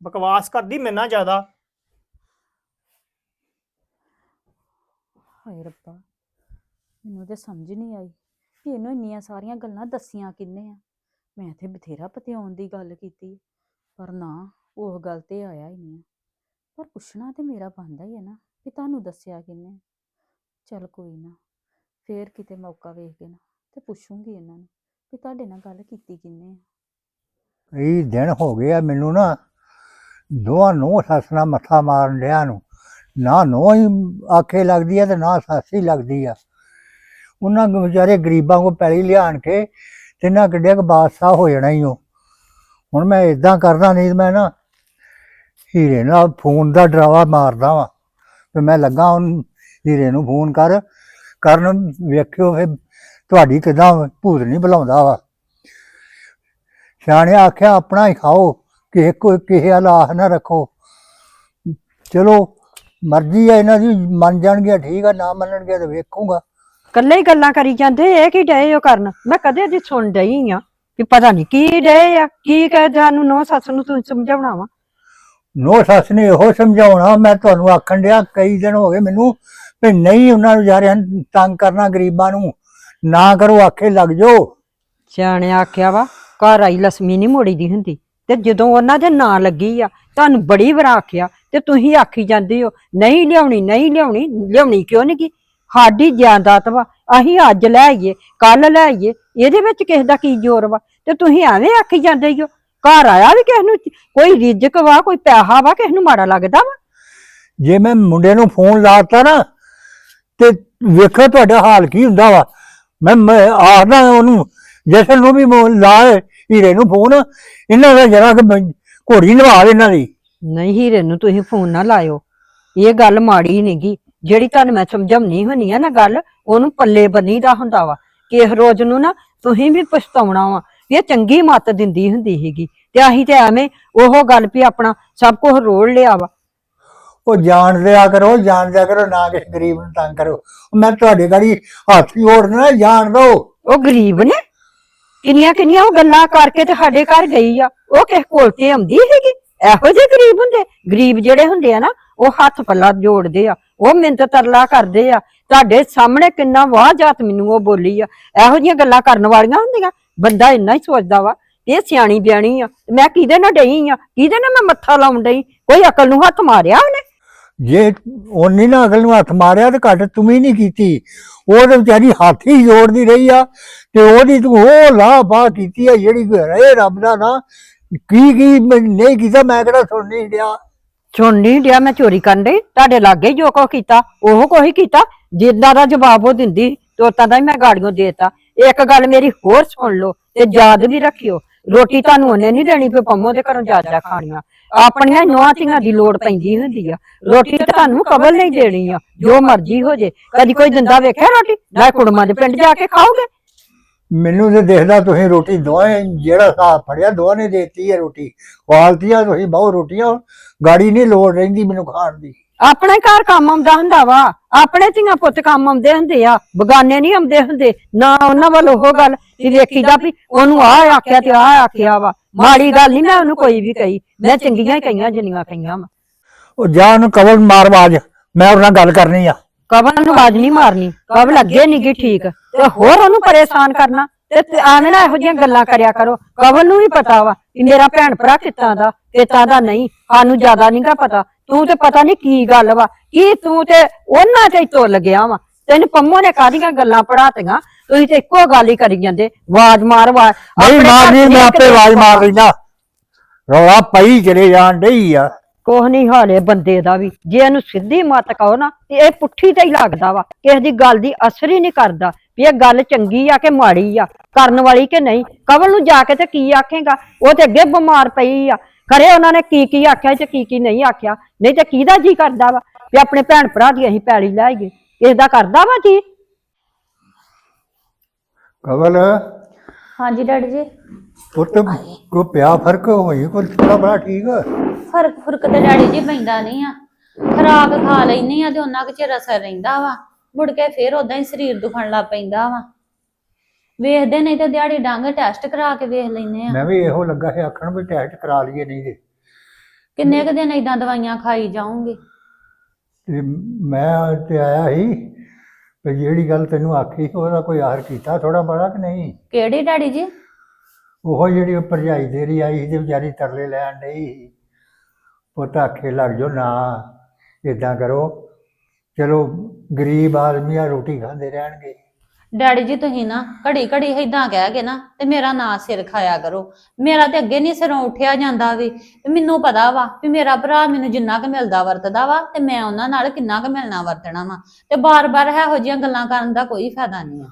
ਬਕਵਾਸ ਕਰਦੀ ਮੇਰੇ ਨਾਲ ਜ਼ਿਆਦਾ। ਹਾਏ ਰੱਬਾ ਮੈਨੂੰ ਤੇ ਸਮਝ ਨਹੀਂ ਆਈ ਕਿ ਇਹਨੂੰ ਇੰਨੀਆਂ ਸਾਰੀਆਂ ਗੱਲਾਂ ਦੱਸੀਆਂ ਕਿੰਨੇ ਆ। ਮੈਂ ਤੇ ਬਥੇਰਾ ਪਤਿਆਉਣ ਦੀ ਗੱਲ ਕੀਤੀ ਪਰ ਨਾ ਉਹ ਗੱਲ ਤੇ ਆਇਆ ਹੀ ਨਹੀਂ। ਪਰ ਪੁੱਛਣਾ ਤੇ ਮੇਰਾ ਬਣਦਾ ਹੀ ਹੈ ਨਾ ਕਿ ਤੁਹਾਨੂੰ ਦੱਸਿਆ ਕਿੰਨੇ ਚੱਲ ਕੋਈ ਨਾ, ਫੇਰ ਕਿਤੇ ਮੌਕਾ ਵੇਖ ਕੇ ਨਾ, ਤੇ ਪੁੱਛੂੰਗੀ ਇਹਨਾਂ ਨੂੰ ਕਿ ਤੁਹਾਡੇ ਨਾਲ ਗੱਲ ਕੀਤੀ ਕਿੰਨੇ ਆ? ਕਈ ਦਿਨ ਹੋ ਗਏ ਆ ਮੈਨੂੰ ਨਾ ਦੋਹਾਂ ਨੂੰ ਸੱਸ ਮੱਥਾ ਮਾਰਨ ਡਿਆ ਨੂੰ, ਨਾ ਨੋ ਹੀ ਆਖੇ ਲੱਗਦੀ ਆ ਤੇ ਨਾ ਸੱਸ ਹੀ ਲੱਗਦੀ ਆ। ਉਹਨਾਂ ਨੂੰ ਵਿਚਾਰੇ ਗਰੀਬਾਂ ਕੋ ਪੈਲੀ ਲਿਆਣ ਕੇ ਤੇ ਨਾ ਕਿੱਡੇ ਕੁ ਬਾਦਸ਼ਾਹ ਹੋ ਜਾਣਾ ਹੀ ਉਹ। ਹੁਣ ਮੈਂ ਇਦਾਂ ਕਰਦਾ ਨਹੀਂ ਮੈਂ ਨਾ ਹੀਰੇ ਨਾਲ ਫੋਨ ਦਾ ਡਰਾਵਾ ਮਾਰਦਾ ਵਾਂ, ਤੇ ਮੈਂ ਲੱਗਾ ਹੁਣ ਹੀਰੇ ਨੂੰ ਫੋਨ ਕਰ ਕਰਨ ਵੇਖਿਓ ਫੇ ਤੁਹਾਡੀ ਕਿਦਾਂ ਭੂਤ ਨਹੀਂ ਬੁਲਾਉਂਦਾ ਵਾ। ਸਿਆਣੇ ਆਖਿਆ ਆਪਣਾ ਹੀ ਖਾਓ ਕਿਸੇ ਕੋਈ ਕਿਸੇ ਵਾਲਾ ਆਹ ਨਾ ਰੱਖੋ। ਚਲੋ ਮਰਜ਼ੀ ਹੈ ਇਹਨਾਂ ਦੀ ਮੰਨ ਜਾਣਗੇ ਠੀਕ ਆ ਨਾ ਮੰਨਣਗੇ ਤਾਂ ਵੇਖੂਗਾ। ਕੱਲੇ ਹੀ ਗੱਲਾਂ ਕਰੀ ਜਾਂਦੇ ਇਹ ਕੀ ਡਏ ਹੋ ਕਰਨ? ਮੈਂ ਕਦੇ ਦੀ ਸੁਣ ਡਈ ਆ ਕਿ ਪਤਾ ਨਹੀਂ ਕੀ ਡਏ ਆ ਕੀ ਕਹਿ ਜਾਨੂੰ ਨੋ ਸੱਸ ਨੂੰ ਤੂੰ ਸਮਝਾਉਣਾ ਵਾ? ਨੋ ਸੱਸ ਨੇ ਇਹੋ ਸਮਝਾਉਣਾ ਮੈਂ ਤੁਹਾਨੂੰ ਆਖਣ ਡਿਆ ਕਈ ਦਿਨ ਹੋ ਗਏ ਮੈਨੂੰ ਵੀ ਨਹੀਂ ਉਹਨਾਂ ਨੂੰ ਵਿਚਾਰਿਆਂ ਨੂੰ ਤੰਗ ਕਰਨਾ ਗਰੀਬਾਂ ਨੂੰ। ਨਾ ਕਰੋ ਆਖੇ ਲੱਗ ਜਾਓ। ਸਿਆਣੇ ਆਖਿਆ ਵਾ ਘਰ ਆਈ ਲక్ష్ਮੀ ਨਹੀਂ ਮੋੜੀ ਦੀ ਹੁੰਦੀ। ਤੇ ਜਦੋਂ ਉਹਨਾਂ ਦੇ ਨਾਂ ਲੱਗੀ ਆ ਤੁਹਾਨੂੰ ਬੜੀ ਵਾਰ ਆਖਿਆ ਤੇ ਤੁਸੀਂ ਆਖੀ ਜਾਂਦੇ ਹੋ ਨਹੀਂ ਲਿਆਉਣੀ ਨਹੀਂ ਲਿਆਉਣੀ ਲਿਆਉਣੀ ਕਿਉਂ ਨਹੀਂ ਗੀ? ਸਾਡੀ ਜਾਇਦਾਦ ਵਾ ਅਸੀਂ ਅੱਜ ਲੈ ਆਈਏ ਕੱਲ ਲੈ ਆਈਏ ਇਹਦੇ ਵਿੱਚ ਕਿਸ ਦਾ ਕੀ ਜ਼ੋਰ ਵਾ? ਤੇ ਤੁਸੀਂ ਐਵੇਂ ਆਖੀ ਜਾਂਦੇ ਹੋ ਘਰ ਆਇਆ ਵੀ ਕਿਸ ਨੂੰ ਕੋਈ ਰਿਜ਼ਕ ਵਾ ਕੋਈ ਪੈਸਾ ਵਾ ਕਿਸ ਨੂੰ ਮਾੜਾ ਲੱਗਦਾ ਵਾ? ਜੇ ਮੈਂ ਮੁੰਡੇ ਨੂੰ ਫੋਨ ਲਾਤਾ ਨਾ ਤੇ ਵੇਖੋ ਤੁਹਾਡਾ ਹਾਲ ਕੀ ਹੁੰਦਾ ਵਾ। ਮੈਂ ਮੈਂ ਆਖਦਾ ਉਹਨੂੰ, ਜਸ਼ਨ ਨੂੰ ਵੀ ਮੋ- ਲਾ ਹੀਰੇ ਨੂੰ ਫੋਨ, ਇਹਨਾਂ ਦਾ ਜਰਾ ਘੋੜੀ ਨਵਾ ਦੇ ਇਹਨਾਂ ਦੀ। ਨਹੀਂ ਹੀਰੇ ਨੂੰ ਤੁਸੀਂ ਫੋਨ ਨਾ ਲਾਇਓ। ਇਹ ਗੱਲ ਮਾੜੀ ਨਹੀਂਗੀ ਜਿਹੜੀ ਤੁਹਾਨੂੰ ਮੈਂ ਸਮਝਾਉਣੀ ਹੁੰਨੀ ਆ ਨਾ ਗੱਲ, ਉਹਨੂੰ ਪੱਲੇ ਬੰਨੀ ਦਾ ਹੁੰਦਾ ਵਾ। ਕਿਸ ਰੋਜ਼ ਨੂੰ ਨਾ ਤੁਸੀਂ ਵੀ ਪਛਤਾਉਣਾ ਵਾ ਵੀ ਇਹ ਚੰਗੀ ਮੱਤ ਦਿੰਦੀ ਹੁੰਦੀ ਸੀਗੀ। ਤੇ ਅਸੀਂ ਤੇ ਐਵੇਂ ਉਹ ਗੱਲ ਵੀ ਆਪਣਾ ਸਭ ਕੁਝ ਰੋੜ ਲਿਆ ਵਾ। ਉਹ ਜਾਣ ਦਿਆ ਕਰੋ, ਜਾਣ ਦਿਆ ਕਰੋ, ਨਾ ਕਿਸੇ ਗਰੀਬ ਨੂੰ ਤੰਗ ਕਰੋ। ਮੈਂ ਤੁਹਾਡੇ ਗਾੜੀ ਹੱਥ ਜੋੜਨਾ ਜਾਣ ਦੋ। ਉਹ ਗਰੀਬ ਨੇ? ਕਿੰਨੀਆਂ ਕਿੰਨੀਆਂ ਉਹ ਗੱਲਾਂ ਕਰਕੇ ਤੇ ਸਾਡੇ ਘਰ ਗਈ ਆ। ਉਹ ਕਿਸੇ ਕੋਲ ਤੇ ਆਉਂਦੀ ਹੈਗੀ ਇਹੋ ਜਿਹੇ ਗਰੀਬ ਹੁੰਦੇ। ਗਰੀਬ ਜਿਹੜੇ ਹੁੰਦੇ ਆ ਨਾ, ਉਹ ਹੱਥ ਪੱਲਾ ਜੋੜਦੇ ਆ। ਉਹ ਮਿੰਤ ਤਰਲਾ ਕਰਦੇ ਆ। ਤੁਹਾਡੇ ਸਾਹਮਣੇ ਕਿੰਨਾ ਵਾਹ ਜਾਤ ਮੈਨੂੰ ਉਹ ਬੋਲੀ ਆ। ਇਹੋ ਜਿਹੀਆਂ ਗੱਲਾਂ ਕਰਨ ਵਾਲੀਆਂ ਹੁੰਦੀਆਂ। ਬੰਦਾ ਇੰਨਾ ਹੀ ਸੋਚਦਾ ਵਾ ਇਹ ਸਿਆਣੀ ਬਿਆਣੀ ਆ। ਮੈਂ ਕਿਹਦੇ ਨਾਲ ਡਈ ਆ? ਕਿਹਦੇ ਨਾਲ ਮੈਂ ਮੱਥਾ ਲਾਉਣ ਡਈ? ਕੋਈ ਅਕਲ ਨੂੰ ਹੱਥ ਮਾਰਿਆ ਉਹਨੇ? ਜੇ ਉਹਨੇ ਨਾ ਅਗਲ ਨੂੰ ਹੱਥ ਮਾਰਿਆ ਤੇ ਘੱਟ ਤੂੰ ਹੀ ਨਹੀਂ ਕੀਤੀ। ਉਹ ਤੇ ਵਿਚਾਰੀ ਹੱਥ ਹੀ ਜੋੜਦੀ ਰਹੀ ਆ ਤੇ ਉਹਦੀ ਤੂੰ ਉਹ ਲਾਹ ਬਾਹ ਕੀਤੀ ਆ ਜਿਹੜੀ ਇਹ ਰੱਬ ਦਾ ਨਾ। ਕੀ ਕੀ ਮੈਂ ਨਹੀਂ ਕੀਤਾ, ਮੈਂ ਕਿਹੜਾ ਸੁਣ ਨਹੀਂ ਡਿਆ ਸੁਣ ਨਹੀਂ ਡਿਆ ਮੈਂ ਚੋਰੀ ਕਰਨ ਡਈ। ਤੁਹਾਡੇ ਲਾਗੇ ਜੋ ਕੁਛ ਕੀਤਾ, ਉਹ ਕੋਈ ਕੀਤਾ। ਜਿੱਦਾਂ ਦਾ ਜਵਾਬ ਉਹ ਦਿੰਦੀ, ਤੇ ਉਤਾਂ ਦਾ ਹੀ ਮੈਂ ਗਾੜੀਆਂ ਦੇਤਾ। ਇੱਕ ਗੱਲ ਮੇਰੀ ਹੋਰ ਸੁਣ ਲਓ ਤੇ ਯਾਦ ਵੀ ਰੱਖਿਓ। ਰੋਟੀ ਤੁਹਾਨੂੰ ਉਹਨੇ ਨਹੀਂ ਦੇਣੀ ਪਈ ਪੰਮੋ ਦੇ ਘਰੋਂ ਜਾ ਜਾ ਖਾਣੀਆਂ। ਆਪਣੀਆਂ ਨੌਂ ਧੀਆਂ ਦੀ ਲੋੜ ਪੈਂਦੀ ਹੁੰਦੀ ਆ। ਰੋਟੀ ਤੁਹਾਨੂੰ ਕਬਲ ਨਹੀਂ ਦੇਣੀ ਆ। ਜੋ ਮਰਜ਼ੀ ਹੋ ਜੇ। ਕਦੀ ਕੋਈ ਦਿੰਦਾ ਵੇਖਿਆ ਰੋਟੀ? ਨਾ ਕੁੜਮਾਂ ਦੇ ਪਿੰਡ ਜਾ ਕੇ ਖਾਓਗੇ। ਮੈਨੂੰ ਤੇ ਦੇਖਦਾ ਤੁਸੀਂ ਰੋਟੀ ਦੋਵੇਂ, ਜਿਹੜਾ ਹਿਸਾਬ ਫੜਿਆ, ਦੋਵਾਂ ਨੇ ਦੇਤੀ ਹੈ ਰੋਟੀ। ਖਵਾਲਤੀਆਂ ਤੁਸੀਂ ਬਹੁਤ ਰੋਟੀਆਂ। ਗਾੜੀ ਨਹੀਂ ਲੋੜ ਰਹਿੰਦੀ ਮੈਨੂੰ ਖਾਣ ਦੀ। ਆਪਣੇ ਘਰ ਕੰਮ ਆਉਂਦਾ ਹੁੰਦਾ ਵਾ ਆਪਣੇ ਧੀਆਂ ਪੁੱਤ ਕੰਮ ਆਉਂਦੇ ਹੁੰਦੇ ਆ ਬਗਾਨੇ ਨਹੀਂ ਆਉਂਦੇ ਹੁੰਦੇ ਨਾ ਉਹਨਾਂ ਵੱਲ ਉਹ ਗੱਲ ਵੀ ਵੇਖੀਦਾ ਵੀ ਉਹਨੂੰ ਆਹ ਆਖਿਆ ਤੇ ਆਹ ਆਖਿਆ ਵਾ ਮਾੜੀ ਗੱਲ ਨਹੀਂ ਮੈਂ ਉਹਨੂੰ ਕੋਈ ਵੀ ਕਹੀ ਮੈਂ ਚੰਗੀਆਂ ਹੀ ਕਹੀਆਂ ਜਿੰਨੀਆਂ ਕਹੀਆਂ ਵਾ। ਉਹ ਜਾ ਉਹਨੂੰ ਕਵਲ ਮਾਰਵਾਜ ਮੈਂ ਉਹਨਾਂ ਗੱਲ ਕਰਨੀ ਆ। ਕਵਲ ਨੂੰ ਆਵਾਜ਼ ਨਹੀਂ ਮਾਰਨੀ ਕਵਲ ਅੱਗੇ ਨਹੀਂ ਗਈ ਠੀਕ ਤੇ ਹੋਰ ਉਹਨੂੰ ਪਰੇਸ਼ਾਨ ਕਰਨਾ ਤੇ ਤੇ ਐਵੇਂ ਨਾ ਇਹੋ ਜਿਹੀਆਂ ਗੱਲਾਂ ਕਰਿਆ ਕਰੋ। ਕਵਲ ਨੂੰ ਵੀ ਪਤਾ ਵਾ ਕਿ ਮੇਰਾ ਭੈਣ ਭਰਾ ਕਿੱਦਾਂ ਦਾ ਕਿੱਦਾਂ ਦਾ ਨਹੀਂ। ਸਾਨੂੰ ਜ਼ਿਆਦਾ ਨਹੀਂਗਾ ਪਤਾ। ਤੂੰ ਤੇ ਪਤਾ ਨਹੀਂ ਕੀ ਗੱਲ ਵਾ। ਕੀ ਤੂੰ ਤੇ ਉਹਨਾਂ ਤੇ ਹੀ ਤੁੱਲ ਗਿਆ ਵਾ। ਤੈਨੂੰ ਪੰਮੋ ਨੇ ਕਾਹਦੀਆਂ ਗੱਲਾਂ ਪੜਾਤੀਆਂ ਤੁਸੀਂ ਤੇ ਇੱਕੋ ਗੱਲ ਹੀ ਕਰੀ ਜਾਂਦੇ। ਆਵਾਜ਼ ਮਾਰ ਆਵਾਜ਼। ਨਹੀਂ ਮਾਰਨੀ ਮੈਂ ਆਪੇ ਆਵਾਜ਼ ਮਾਰ ਲੈਣਾ ਰੌਲਾ ਪਈ ਚਲੇ ਜਾਣ ਡਈ ਆ। ਕੁਛ ਨਹੀਂ ਹਾਲੇ ਬੰਦੇ ਦਾ ਵੀ। ਜੇ ਇਹਨੂੰ ਸਿੱਧੀ ਮੱਤ ਕਹੋ ਨਾ ਤੇ ਇਹ ਪੁੱਠੀ ਤੇ ਹੀ ਲੱਗਦਾ ਵਾ। ਕਿਸੇ ਦੀ ਗੱਲ ਦੀ ਅਸਰ ਹੀ ਨਹੀਂ ਕਰਦਾ। ਵੀ ਇਹ ਗੱਲ ਚੰਗੀ ਆ ਕਿ ਮਾੜੀ ਆ ਕਰਨ ਵਾਲੀ ਕਿ ਨਹੀਂ? ਕਵਲ ਨੂੰ ਜਾ ਕੇ ਤੇ ਕੀ ਆਖੇਗਾ? ਉਹ ਤੇ ਅੱਗੇ ਬਿਮਾਰ ਪਈ ਆ। ਖਰੇ ਉਹਨਾਂ ਨੇ ਕੀ ਕੀ ਆਖਿਆ ਤੇ ਕੀ ਕੀ ਨਹੀਂ ਆਖਿਆ? ਨਹੀਂ ਤੇ ਕਿਹਦਾ ਜੀ ਕਰਦਾ ਵਾ ਵੀ ਆਪਣੇ ਭੈਣ ਭਰਾ ਦੀ ਅਸੀਂ ਪੈਲੀ ਲੈ ਆਈਏ? ਇਸ ਦਾ ਕਰਦਾ ਵਾ ਜੀ? ਕਵਲ? ਹਾਂਜੀ ਡੈਡੀ ਜੀ। ਪੁੱਤ ਕੋ ਪਿਆ ਫ਼ਰਕ ਹੋਈ? ਕੋਈ ਥੋੜਾ ਬੜਾ ਠੀਕ? ਆ ਫ਼ਰਕ ਫ਼ਰਕ ਤੇ ਡੈਡੀ ਜੀ ਪੈਂਦਾ ਨਹੀਂ ਆ। ਖਰਾਕ ਖਾ ਲੈਣੀ ਆ ਤੇ ਉਹਨਾਂ ਕੁ ਚਿਰ ਅਸਰ ਰਹਿੰਦਾ ਵਾ। ਮੁੜ ਕੇ ਫੇਰ ਉਦਾਂ ਹੀ ਸਰੀਰ ਦੁਖਣ ਲੱਗ ਪੈਂਦਾ ਵਾ। ਵੇਖਦੇ ਨਹੀਂ ਤੇ ਦਿਹਾੜੀ ਡੰਗ ਟੈਸਟ ਕਰਾ ਕੇ ਵੇਖ ਲੈਨੇ ਆ। ਮੈਂ ਵੀ ਇਹੋ ਲੱਗਾ ਸੀ ਆਖਣ ਵੀ ਟੈਸਟ ਕਰਾ ਲਈਏ ਨਹੀਂ ਤੇ। ਕਿੰਨੇ ਕੁ ਦਿਨ ਇਦਾਂ ਦਵਾਈਆਂ ਖਾਈ ਜਾਉਂਗੇ ਤੇ ਮੈਂ ਤੇ ਆਇਆ ਸੀ ਵੀ ਜਿਹੜੀ ਗੱਲ ਤੈਨੂੰ ਆਖੀ ਉਹਦਾ ਕੋਈ ਆਹਰ ਕੀਤਾ ਥੋੜਾ ਬੜਾ ਕਿ ਨਹੀਂ? ਕਿਹੜੀ ਡੈਡੀ ਜੀ? ਉਹ ਜਿਹੜੀ ਉਹ ਭਰਜਾਈ ਤੇਰੀ ਆਈ ਸੀ ਤੇ ਵਿਚਾਰੀ ਤਰਲੇ ਲੈਣ ਡਈ ਸੀ। ਪੁੱਤ ਆਖੇ ਲੱਗ ਜੋ ਨਾ ਇਦਾਂ ਕਰੋ। ਚਲੋ ਗਰੀਬ ਆਦਮੀ ਆ ਰੋਟੀ ਖਾਂਦੇ ਰਹਿਣਗੇ। ਡੈਡੀ ਜੀ ਤੁਸੀਂ ਨਾ ਘੜੀ ਘੜੀ ਏਦਾਂ ਕਹਿ ਕੇ ਨਾ ਤੇ ਮੇਰਾ ਨਾਂ ਸਿਰ ਖਾਇਆ ਕਰੋ। ਮੇਰਾ ਤੇ ਅੱਗੇ ਨਹੀਂ ਸਿਰੋਂ ਉੱਠਿਆ ਜਾਂਦਾ ਵੀ। ਤੇ ਮੈਨੂੰ ਪਤਾ ਵਾ ਵੀ ਮੇਰਾ ਭਰਾ ਮੈਨੂੰ ਜਿੰਨਾ ਕੁ ਮਿਲਦਾ ਵਰਤਦਾ ਵਾ ਤੇ ਮੈਂ ਉਹਨਾਂ ਨਾਲ ਕਿੰਨਾ ਕੁ ਮਿਲਣਾ ਵਰਤਣਾ ਵਾ। ਤੇ ਬਾਰ-ਬਾਰ ਇਹੋ ਜਿਹੀਆਂ ਗੱਲਾਂ ਕਰਨ ਦਾ ਕੋਈ ਫਾਇਦਾ ਨਹੀਂ ਆ।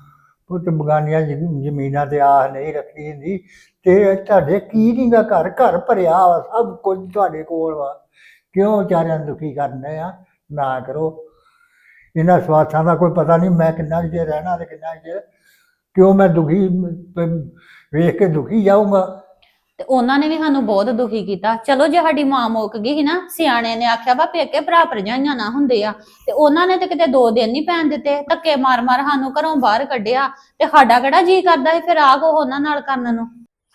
ਪੁੱਤ ਬਗਾਨੀਆਂ ਜ਼ਮੀ- ਜ਼ਮੀਨਾਂ ਤੇ ਆਹ ਨਹੀਂ ਰੱਖੀ ਹੁੰਦੀ। ਤੇ ਤੁਹਾਡੇ ਕੀ ਨਹੀਂਗਾ ਘਰ? ਘਰ ਭਰਿਆ ਵਾ ਸਭ ਕੁਝ ਤੁਹਾਡੇ ਕੋਲ ਵਾ। ਕਿਉਂ ਵਿਚਾਰਿਆਂ ਨੂੰ ਦੁਖੀ ਕਰਨੇ ਆ? ਨਾ ਕਰੋ। ਇਹਨਾਂ ਸਵਾਸਾਂ ਦਾ ਕੋਈ ਪਤਾ ਨਹੀਂ ਮੈਂ ਕਿੰਨਾ ਕੁ ਚਿਰ ਰਹਿਣਾ ਤੇ ਕਿੰਨਾ ਕੁ ਚਿਰ ਕਿਉਂ ਮੈਂ ਦੁਖੀ ਪ- ਵੇਖ ਕੇ ਦੁਖੀ ਜਾਊਂਗਾ। ਤੇ ਉਹਨਾਂ ਨੇ ਵੀ ਸਾਨੂੰ ਬਹੁਤ ਦੁਖੀ ਕੀਤਾ। ਚਲੋ ਜੇ ਸਾਡੀ ਮਾਂ ਮੁੱਕ ਗਈ ਸੀ ਨਾ ਸਿਆਣੇ ਨੇ ਆਖਿਆ ਵਾ ਪੇਕੇ ਭਰਾ ਭਰਜਾਈਆਂ ਨਾ ਹੁੰਦੇ ਆ। ਤੇ ਉਹਨਾਂ ਨੇ ਤੇ ਕਿਤੇ ਦੋ ਦਿਨ ਨਹੀਂ ਪੈਣ ਦਿੱਤੇ। ਧੱਕੇ ਮਾਰ ਮਾਰ ਸਾਨੂੰ ਘਰੋਂ ਬਾਹਰ ਕੱਢਿਆ। ਤੇ ਸਾਡਾ ਕਿਹੜਾ ਜੀ ਕਰਦਾ ਸੀ ਫਿਰ ਆ ਕੋ ਉਹਨਾਂ ਨਾਲ ਕਰਨ ਨੂੰ?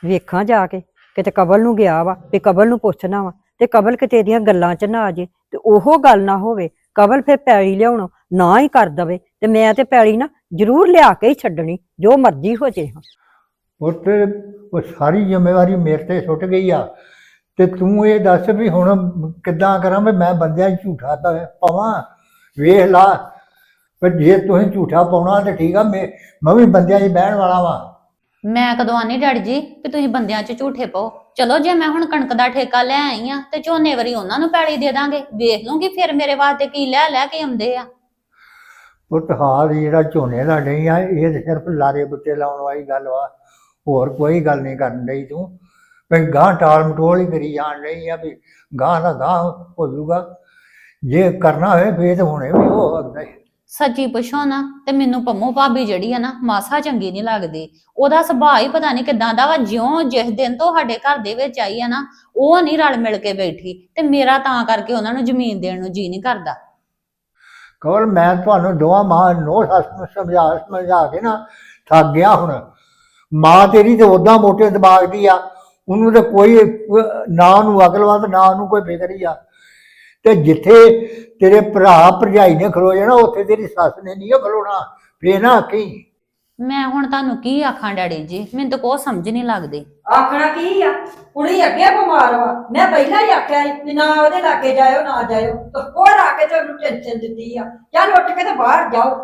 ਵੇਖਾਂ ਜਾ ਕੇ ਕਿਤੇ ਕਬਲ ਨੂੰ ਗਿਆ ਵਾ ਵੀ ਕਬਲ ਨੂੰ ਪੁੱਛਣਾ ਵਾ। ਤੇ ਕਬਲ ਕਿਤੇ ਇਹਦੀਆਂ ਗੱਲਾਂ 'ਚ ਨਾ ਆ ਜੇ ਤੇ ਉਹ ਗੱਲ ਨਾ ਹੋਵੇ। ਕਬਲ ਫਿਰ ਪੈਲੀ ਲਿਆਉਣੋਂ। ਨਾ ਹੀ ਕਰ ਦਵੇ ਤੇ ਮੈਂ ਤੇ ਪੈਲੀ ਨਾ ਜ਼ਰੂਰ ਲਿਆ ਕੇ ਹੀ ਛੱਡਣੀ ਜੋ ਮਰਜ਼ੀ ਹੋ ਜੇ ਉਹ ਤੇ ਉਹ ਸਾਰੀ ਜ਼ਿੰਮੇਵਾਰੀ ਮੇਰੇ ਤੇ ਸੁੱਟ ਗਈ ਆ। ਤੇ ਤੂੰ ਇਹ ਦੱਸ ਵੀ ਹੁਣ ਕਿੱਦਾਂ ਕਰਾਂ ਵੀ ਮੈਂ ਬੰਦਿਆਂ 'ਚ ਝੂਠਾ ਤਾਂ ਪਾਵਾਂ? ਵੇਖ ਲਾ ਪਰ ਜੇ ਤੁਸੀਂ ਝੂਠਾ ਪਾਉਣਾ ਤੇ ਠੀਕ ਆ ਮੈਂ ਮੈਂ ਵੀ ਬੰਦਿਆਂ 'ਚ ਬਹਿਣ ਵਾਲਾ ਵਾਂ। ਮੈਂ ਕਦੋਂ ਆਨੀ ਡੈਡੀ ਜੀ ਕਿ ਤੁਸੀਂ ਬੰਦਿਆਂ 'ਚ ਝੂਠੇ ਪਾਓ। ਚਲੋ ਜੇ ਮੈਂ ਹੁਣ ਕਣਕ ਦਾ ਠੇਕਾ ਲੈ ਆਈ ਆ ਤੇ ਝੋਨੇ ਵਾਰੀ ਉਹਨਾਂ ਨੂੰ ਪੈਲੀ ਦੇ ਦਾਂਗੇ। ਵੇਖ ਲੂੰਗੀ ਫਿਰ ਮੇਰੇ ਵਾਸਤੇ ਕੀ ਲੈ ਲੈ ਕੇ ਆਉਂਦੇ ਆ। ਪੁੱਤ ਹਾਲ ਜਿਹੜਾ ਝੋਨੇ ਦਾ ਨਹੀਂ ਆ, ਇਹ ਸਿਰਫ ਲਾਰੇ ਬੁੱਤੇ ਲਾਉਣ ਵਾਲੀ ਗੱਲ ਵਾ, ਹੋਰ ਕੋਈ ਗੱਲ ਨਹੀਂ ਕਰਨ ਡਈ ਤੂੰ। ਵੀ ਗਾਂ ਟਾਲ ਮਟੋਲ ਹੀ ਕਰੀ ਜਾਣ ਰਹੀ ਆ ਵੀ ਗਾਂ ਦਾ ਗਾਂ ਹੋ ਜਾਊਗਾ ਜੇ ਕਰਨਾ ਹੋਏ ਫੇਰ ਤਾਂ ਹੁਣੇ ਵੀ ਹੋ ਸਕਦਾ ਈ। ਸੱਚੀ ਪੁੱਛੋ ਨਾ, ਤੇ ਮੈਨੂੰ ਪੰਮੋ ਭਾਬੀ ਜਿਹੜੀ ਆ ਨਾ, ਮਾਸਾ ਚੰਗੀ ਨਹੀਂ ਲੱਗਦੀ। ਉਹਦਾ ਸੁਭਾਅ ਹੀ ਪਤਾ ਨਹੀਂ ਕਿਦਾਂ ਦਾ ਵਾ, ਜਿਉਂ ਜਿਸ ਦਿਨ ਤੋਂ ਸਾਡੇ ਘਰ ਦੇ ਵਿੱਚ ਆਈ ਆ ਨਾ, ਉਹ ਨਹੀਂ ਰਲ ਮਿਲ ਕੇ ਬੈਠੀ, ਤੇ ਮੇਰਾ ਤਾਂ ਕਰਕੇ ਉਹਨਾਂ ਨੂੰ ਜ਼ਮੀਨ ਦੇਣ ਨੂੰ ਜੀ ਨਹੀਂ ਕਰਦਾ। ਕਵਲ, ਮੈਂ ਤੁਹਾਨੂੰ ਦੋਵਾਂ ਮਾਂ ਨੋ ਸੱਸ ਨੂੰ ਸਮਝਾ ਸਮਝਾ ਕੇ ਨਾ ਥੱਕ ਗਿਆ ਹੁਣ। ਮਾਂ ਤੇਰੀ ਤੇ ਉਦਾਂ ਮੋਟੇ ਦਿਮਾਗ ਦੀ ਆ, ਉਹਨੂੰ ਤਾਂ ਕੋਈ, ਨਾ ਉਹਨੂੰ ਅਕਲ ਵਾ ਨਾ ਉਹਨੂੰ ਕੋਈ ਫਿਕਰ ਹੀ ਆ। ਤੇ ਜਿੱਥੇ ਤੇਰੇ ਭਰਾ ਭਰਜਾਈ ਨੇ ਖਲੋ ਜਾਣਾ, ਉੱਥੇ ਤੇਰੀ ਸੱਸ ਨੇ ਨਹੀਂ ਖਲੋਣਾ। ਫੇਰ ਨਾ ਆਖੀ ਮੈਂ ਹੁਣ ਤੁਹਾਨੂੰ ਕੀ ਆਖਾਂ ਡੈਡੀ ਜੀ? ਮੈਨੂੰ ਤਾਂ ਕੋਈ ਸਮਝ ਨਹੀਂ ਲੱਗਦੀ। ਆਖਣਾ ਕੀ ਆ? ਕੁੜੀ ਅੱਗੇ ਬਿਮਾਰ ਵਾ। ਮੈਂ ਪਹਿਲਾਂ ਹੀ ਆਖਿਆ ਸੀ ਵੀ ਨਾ ਉਹਦੇ ਲਾਗੇ ਜਾਇਓ ਨਾ ਜਾਇਓ। ਤੇ ਹੋਰ ਆ ਕੇ ਤੇ ਉਹਨੂੰ ਟੈਨਸ਼ਨ ਦਿੱਤੀ ਆ। ਚੱਲ ਉੱਠ ਕੇ ਤੇ ਬਾਹਰ ਜਾਓ।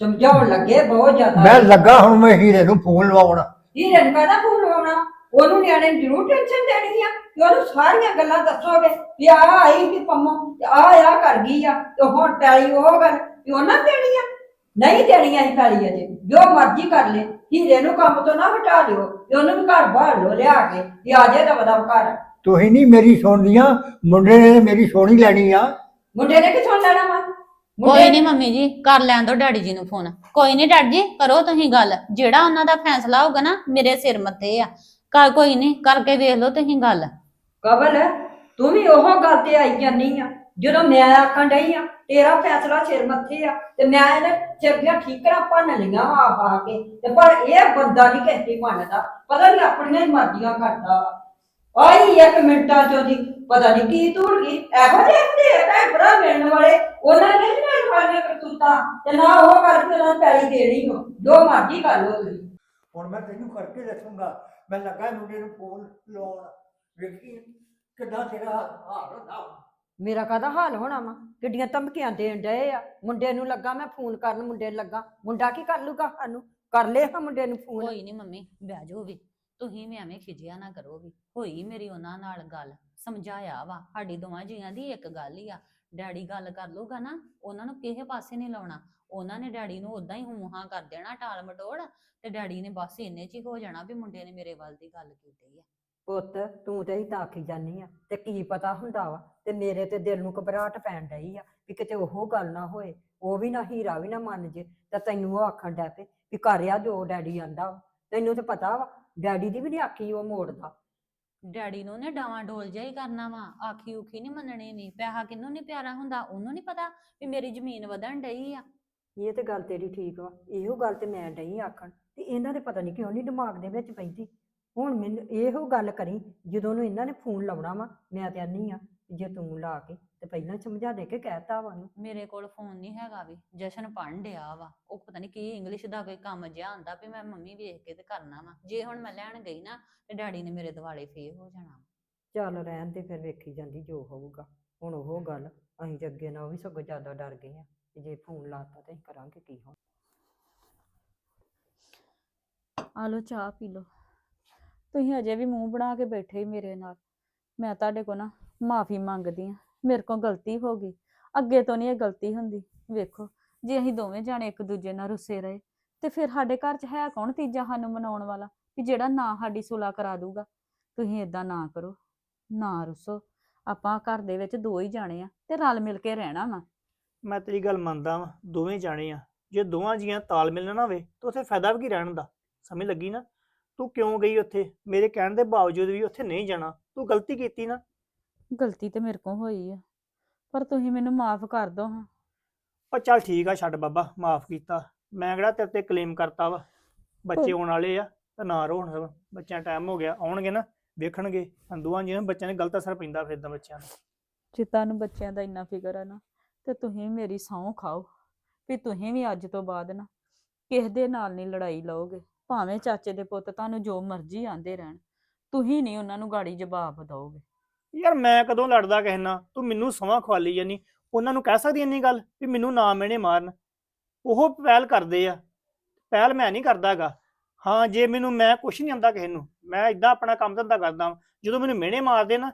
ਸਮਝਾਉਣ ਲੱਗੇ ਬਹੁਤ ਜ਼ਿਆਦਾ। ਮੈਂ ਲੱਗਾ ਹੁਣ ਮੈਂ ਹੀਰੇ ਨੂੰ ਫੋਨ ਲਵਾਉਣ। ਹੀਰੇ ਨੂੰ ਕਹਦਾ ਫੋਨ ਲਾਉਣਾ ਉਹਨੂੰ ਨਿਆਣੇ ਨੂੰ ਜ਼ਰੂਰ ਟੈਨਸ਼ਨ ਦੇਣੀ ਆ ਕਿ ਉਹਨੂੰ ਸਾਰੀਆਂ ਗੱਲਾਂ ਦੱਸੋਗੇ ਵੀ ਆ ਆਈ ਵੀ ਪੰਮੋ ਤੇ ਆ ਆ ਕਰ ਗਈ ਆ। ਤੇ ਹੁਣ ਪੈਲੀ ਉਹ ਗੱਲ ਵੀ ਉਹਨਾਂ ਨੂੰ ਦੇਣੀ ਆ? ਨਹੀਂ ਦੇਣੀ ਆ ਪੈਲੀ ਅਜੇ ਜੋ ਮਰਜ਼ੀ ਕਰ ਲੈ ਹੀਰੇ ਨੂੰ ਕੰਮ ਤੋਂ ਨਾ ਹਟਾ ਦਿਓ ਤੇ ਉਹਨੂੰ ਵੀ ਘਰ ਬਾਹਰ ਲੋ ਲਿਆ ਕੇ ਵੀ ਆ ਜਾਏਗਾ ਵਦਾ ਘਰ। ਤੁਸੀਂ ਨਹੀਂ ਮੇਰੀ ਸੁਣਦੀਆਂ ਮੁੰਡੇ ਨੇ ਮੇਰੀ ਸੋਹਣੀ ਲੈਣੀ ਆ। ਮੁੰਡੇ ਨੇ ਕਿ ਸੁਣ ਲੈਣਾ ਵਾ? ਕੋਈ ਨਹੀਂ ਮੰਮੀ ਜੀ ਕਰ ਲੈਣ ਦੋ ਡੈਡੀ ਜੀ ਨੂੰ ਫੋਨ। ਕੋਈ ਨਹੀਂ ਡੈਡੀ ਜੀ ਕਰੋ ਤੁਸੀਂ ਗੱਲ। ਜਿਹੜਾ ਉਹਨਾਂ ਦਾ ਫੈਸਲਾ ਹੋਊਗਾ ਨਾ ਮੇਰੇ ਸਿਰ ਮੱਥੇ ਆ। ਕਰ ਕੋਈ ਨਹੀਂ ਕਰਕੇ ਵੇਖ ਲਓ ਤੁਸੀਂ ਗੱਲ। ਕਬਲ ਤੂੰ ਵੀ ਉਹ ਗੱਲ ਤੇ ਆਈ ਜਾਨੀ ਆ ਜਦੋਂ ਮੈਂ ਆਖਣ ਡਈ ਆ ਤੇਰਾ ਫੈਸਲਾ ਸਿਰ ਮੱਥੇ ਆ ਤੇ ਮੈਂ ਇਹਨੇ ਸਿਰ ਦੀਆਂ ਠੀਕਰਾਂ ਭੰਨ ਲਈਆਂ ਆ ਆ ਕੇ। ਤੇ ਪਰ ਇਹ ਬੰਦਾ ਨਹੀਂ ਕਿਸੇ ਮੰਨਦਾ, ਪਤਾ ਨਹੀਂ ਆਪਣੀਆਂ ਹੀ ਮਰਜ਼ੀਆਂ ਕਰਦਾ ਵਾ। ਆਈ ਇੱਕ ਮਿੰਟਾਂ ਚੋਂ ਦੀ ਪਤਾ ਨਹੀਂ ਕੀ ਤੂੜ ਗਈ। ਇਹੋ ਜਿਹੇ ਹੁੰਦੇ ਆ ਭੈਣ ਭਰਾ ਮਿਲਣ ਵਾਲੇ। ਉਹਨਾਂ ਨੇ ਨਹੀਂ ਮਿਲਣ ਵਾਲੀਆਂ ਕਰਤੂਤਾਂ? ਤੇ ਨਾ ਉਹ ਕਰਕੇ ਉਹਨਾਂ ਪੈਲੀ ਦੇਣੀ ਹੋ ਜੋ ਮਰਜ਼ੀ ਕਰ ਲਓ ਤੁਸੀਂ। ਹੁਣ ਮੈਂ ਤੈਨੂੰ ਕਰਕੇ ਦੱਸੂਗਾ। ਮੈਂ ਲੱਗਾ ਮੁੰਡੇ ਨੂੰ ਫੋਨ ਲਾਉਣ। ਵੇਖੀ ਕਿੱਦਾਂ ਤੇਰਾ ਹਾਲ ਹੁੰਦਾ ਮੇਰਾ ਕਾਹਦਾ ਹਾਲ ਹੋਣਾ ਵਾ? ਕਿੱਡੀਆਂ ਧਮਕੀਆਂ ਦੇਣ ਡਏ ਆ? ਮੁੰਡੇ ਨੂੰ ਲੱਗਾ ਮੈਂ ਫੋਨ ਕਰਨ, ਮੁੰਡੇ ਨੂੰ ਲੱਗਾ। ਮੁੰਡਾ ਕੀ ਕਰ ਲੂਗਾ ਸਾਨੂੰ? ਕਰ ਲੈ ਹਾਂ ਮੁੰਡੇ ਨੂੰ ਫੋਨ? ਕੋਈ ਨਹੀਂ ਮੰਮੀ, ਬਹਿ ਜਾਓ ਵੀ। ਤੁਸੀਂ ਵੀ ਐਵੇਂ ਖਿਜਿਆ ਨਾ ਕਰੋ ਵੀ। ਹੋਈ ਮੇਰੀ ਉਹਨਾਂ ਨਾਲ ਗੱਲ, ਸਮਝਾਇਆ ਵਾ। ਸਾਡੀ ਦੋਵਾਂ ਜੀਆਂ ਦੀ ਇੱਕ ਗੱਲ ਹੀ ਆ। ਡੈਡੀ ਗੱਲ ਕਰ ਲੂਗਾ ਨਾ, ਉਹਨਾਂ ਨੂੰ ਕਿਸੇ ਪਾਸੇ ਨਹੀਂ ਲਾਉਣਾ। ਉਹਨਾਂ ਨੇ ਡੈਡੀ ਨੂੰ ਉਦਾਂ ਹੀ ਹੂਹਾਂ ਕਰ ਦੇਣਾ, ਟਾਲ ਮਟੋੜ ਤੇ ਡੈਡੀ ਨੇ ਬਸ ਇੰਨੇ ਚ ਹੀ ਹੋ ਜਾਣਾ ਵੀ ਮੁੰਡੇ ਨੇ ਮੇਰੇ ਵੱਲ ਦੀ ਗੱਲ ਕੀਤੀ ਆ। ਪੁੱਤ ਤੂੰ ਤੇ ਹੀ ਤਾਂ ਆਖੀ ਜਾਨੀ ਆ ਤੇ ਕੀ ਪਤਾ ਹੁੰਦਾ ਵਾ? ਤੇ ਮੇਰੇ ਤੇ ਦਿਲ ਨੂੰ ਘਬਰਾਹਟ ਪੈਣ ਡਈ ਆ ਵੀ ਕਿਤੇ ਉਹ ਗੱਲ ਨਾ ਹੋਏ ਉਹ ਵੀ ਨਾ ਹੀਰਾ ਵੀ ਨਾ ਮੰਨ ਜੇ ਤਾਂ ਤੈਨੂੰ ਉਹ ਆਖਣ ਡੈ ਪਏ ਵੀ ਕਰਿਆ ਜੋ ਡੈਡੀ ਆਂਦਾ ਵਾ। ਤੈਨੂੰ ਤੇ ਪਤਾ ਵਾ ਡੈਡੀ ਦੀ ਵੀ ਨਹੀਂ ਆਖੀ ਉਹ ਮੋੜਦਾ। ਡੈਡੀ ਨੂੰ ਨੇ ਡਾਵਾਂ ਡੋਲ ਜਿਹਾ ਹੀ ਕਰਨਾ ਵਾ ਆਖੀ ਉਖੀ ਨਹੀਂ ਮੰਨਣੀ ਨਹੀਂ ਪੈਸਾ ਕਿਹਨੂੰ ਨਹੀਂ ਪਿਆਰਾ ਹੁੰਦਾ ਉਹਨੂੰ ਨਹੀਂ ਪਤਾ ਵੀ ਮੇਰੀ ਜ਼ਮੀਨ ਵਧਣ ਡਈ ਆ। ਇਹ ਤੇ ਗੱਲ ਤੇਰੀ ਠੀਕ ਵਾ ਇਹੋ ਗੱਲ ਤੇ ਮੈਂ ਡਈ ਆਖਣ ਤੇ ਇਹਨਾਂ ਦੇ ਪਤਾ ਨਹੀਂ ਕਿਉਂ ਨਹੀਂ ਦਿਮਾਗ ਦੇ ਵਿੱਚ ਪੈਂਦੀ। ਹੁਣ ਮੈਨੂੰ ਇਹੋ ਗੱਲ ਕਰੀ ਜਦੋਂ ਨੂੰ ਇਹਨਾਂ ਨੇ ਫੋਨ ਲਾਉਣਾ ਵਾ ਮੈਂ ਤੇ ਆਨੀ ਆ ਜੇ ਤੂੰ ਲਾ ਕੇ ਤੇ ਪਹਿਲਾਂ ਸਮਝਾ ਦੇ ਕੇ ਕਹਿਤਾ ਵਾ ਉਹਨੂੰ। ਮੇਰੇ ਕੋਲ ਫੋਨ ਨਹੀਂ ਹੈਗਾ ਵੀ ਜਸ਼ਨ ਪੜ੍ਹਨ ਡਿਆ ਵਾ ਉਹ ਪਤਾ ਨਹੀਂ ਕੀ ਇੰਗਲਿਸ਼ ਦਾ ਕੋਈ ਕੰਮ ਜਿਹਾ ਆਂਦਾ ਵੀ ਮੈਂ ਮੰਮੀ ਵੇਖ ਕੇ ਤੇ ਕਰਨਾ ਵਾ ਜੇ ਹੁਣ ਮੈਂ ਲੈਣ ਗਈ ਨਾ ਤੇ ਡੈਡੀ ਨੇ ਮੇਰੇ ਦਿਵਾਲੇ ਫੇਰ ਹੋ ਜਾਣਾ ਚੱਲ ਰਹਿਣ ਦੇ ਫਿਰ ਵੇਖੀ ਜਾਂਦੀ ਜੋ ਹੋਊਗਾ ਹੁਣ ਉਹ ਗੱਲ ਅਸੀਂ ਤੇ ਅੱਗੇ ਨਾ ਉਹ ਵੀ ਸਗੋਂ ਜ਼ਿਆਦਾ ਡਰ ਗਏ ਆ ਕਿ ਜੇ ਫੋਨ ਲਾਤਾ ਤੇ ਅਸੀਂ ਕਰਾਂਗੇ ਕੀ ਹੁਣ। ਆ ਲੋ ਚਾਹ ਪੀ ਲੋ ਤੁਸੀਂ ਅਜੇ ਵੀ ਮੂੰਹ ਬਣਾ ਕੇ ਬੈਠੇ ਹੀ ਮੇਰੇ ਨਾਲ। ਮੈਂ ਤੁਹਾਡੇ ਕੋ ਨਾ ਮਾਫੀ ਮੰਗਦੀ ਆ ਮੇਰੇ ਕੋਲ ਗਲਤੀ ਹੋ ਗਈ। ਅੱਗੇ ਤੋਂ ਨਹੀਂ ਇਹ ਗਲਤੀ ਹੁੰਦੀ। ਵੇਖੋ, ਜੇ ਅਸੀਂ ਦੋਵੇਂ ਜਾਣੇ ਇੱਕ ਦੂਜੇ ਨਾਲ ਰੁੱਸੇ ਰਹੇ, ਤੇ ਫਿਰ ਸਾਡੇ ਘਰ 'ਚ ਹੈ ਕੌਣ ਤੀਜਾ ਸਾਨੂੰ ਮਨਾਉਣ ਵਾਲਾ? ਵੀ ਜਿਹੜਾ ਨਾ ਸਾਡੀ ਸੁਲਾ ਕਰਾ ਦੂਗਾ ਤੁਸੀਂ ਇਦਾਂ ਨਾ ਕਰੋ। ਨਾ ਰੁੱਸੋ। ਆਪਾਂ ਘਰ ਦੇ ਵਿੱਚ ਦੋ ਹੀ ਜਾਣੇ ਆ ਤੇ ਰਲ ਮਿਲ ਕੇ ਰਹਿਣਾ ਵਾ। ਮੈਂ ਤੇਰੀ ਗੱਲ ਮੰਨਦਾ ਵਾਂ। ਦੋਵੇਂ ਜਾਣੇ ਆ। ਜੇ ਦੋਵਾਂ ਜੀਆਂ ਤਾਲਮੇਲ ਨਾ ਹੋਵੇ, ਤਾਂ ਉੱਥੇ ਫਾਇਦਾ ਵੀ ਕੀ ਰਹਿਣ ਦਾ? ਸਮਝ ਲੱਗੀ ਨਾ? ਤੂੰ ਕਿਉਂ ਗਈ ਉੱਥੇ? ਮੇਰੇ ਕਹਿਣ ਦੇ ਬਾਵਜੂਦ ਵੀ ਉੱਥੇ ਨਹੀਂ ਜਾਣਾ। ਤੂੰ ਗਲਤੀ ਕੀਤੀ ਨਾ। ਗਲਤੀ ਤੇ ਮੇਰੇ ਕੋਲ ਹੋਈ ਆ ਪਰ ਤੁਸੀਂ ਮੈਨੂੰ ਮਾਫ ਕਰ ਦਿਓ ਹਾਂ। ਉਹ ਚੱਲ ਠੀਕ ਆ ਛੱਡ ਬਾਬਾ ਮਾਫ ਕੀਤਾ। ਮੈਂ ਕਿਹੜਾ ਤੇਰੇ ਤੇ ਕਲੇਮ ਕਰਤਾ ਵਾ? ਬੱਚੇ ਆਉਣ ਵਾਲੇ ਆ ਤਾਂ ਨਾ ਰੋਣ। ਬੱਚਿਆਂ ਟਾਈਮ ਹੋ ਗਿਆ ਆਉਣਗੇ ਨਾ ਵੇਖਣਗੇ। ਦੋਵਾਂ ਜਿਹਨਾਂ ਬੱਚਿਆਂ ਨੇ ਗਲਤ ਅਸਰ ਪੈਂਦਾ ਫਿਰ ਇਦਾਂ ਬੱਚਿਆਂ ਨੂੰ ਜੇ ਤੁਹਾਨੂੰ ਬੱਚਿਆਂ ਦਾ ਇੰਨਾ ਫਿਕਰ ਹੈ ਨਾ ਤੇ ਤੁਸੀਂ ਮੇਰੀ ਸਹੁੰ ਖਾਓ। ਵੀ ਤੁਸੀਂ ਵੀ ਅੱਜ ਤੋਂ ਬਾਅਦ ਨਾ ਕਿਸੇ ਦੇ ਨਾਲ ਨਹੀਂ ਲੜਾਈ ਲਓਗੇ। ਭਾਵੇਂ ਚਾਚੇ ਦੇ ਪੁੱਤ ਤੁਹਾਨੂੰ ਜੋ ਮਰਜ਼ੀ ਆਂਦੇ ਰਹਿਣ ਤੁਸੀਂ ਨਹੀਂ ਉਹਨਾਂ ਨੂੰ ਗਾੜੀ ਜਵਾਬ ਦਿਓਗੇ। ਯਾਰ ਮੈਂ ਕਦੋਂ ਲੜਦਾ ਨਾਲ? ਤੂੰ ਮੈਨੂੰ ਸਮਾਂ ਖਵਾਲੀ ਜਾਨੀ ਉਹਨਾਂ ਨੂੰ ਕਹਿ ਸਕਦੀ ਇੰਨੀ ਗੱਲ ਵੀ ਮੈਨੂੰ ਨਾ ਮੈਨੇ ਮਾਰਨ? ਉਹ ਪਹਿਲ ਕਰਦੇ ਆ ਪਹਿਲ ਮੈਂ ਨਹੀਂ ਕਰਦਾਗਾ। ਹਾਂ ਜੇ ਮੈਨੂੰ ਮੈਂ ਕੁਛ ਨਹੀਂ ਆਂਦਾ ਕਿਸੇ ਨੂੰ ਮੈਂ ਇਦਾਂ ਆਪਣਾ ਕੰਮ ਧੰਦਾ ਕਰਦਾ ਵਾਂ। ਜਦੋਂ ਮੈਨੂੰ ਮਿਹਣੇ ਮਾਰਦੇ ਨਾ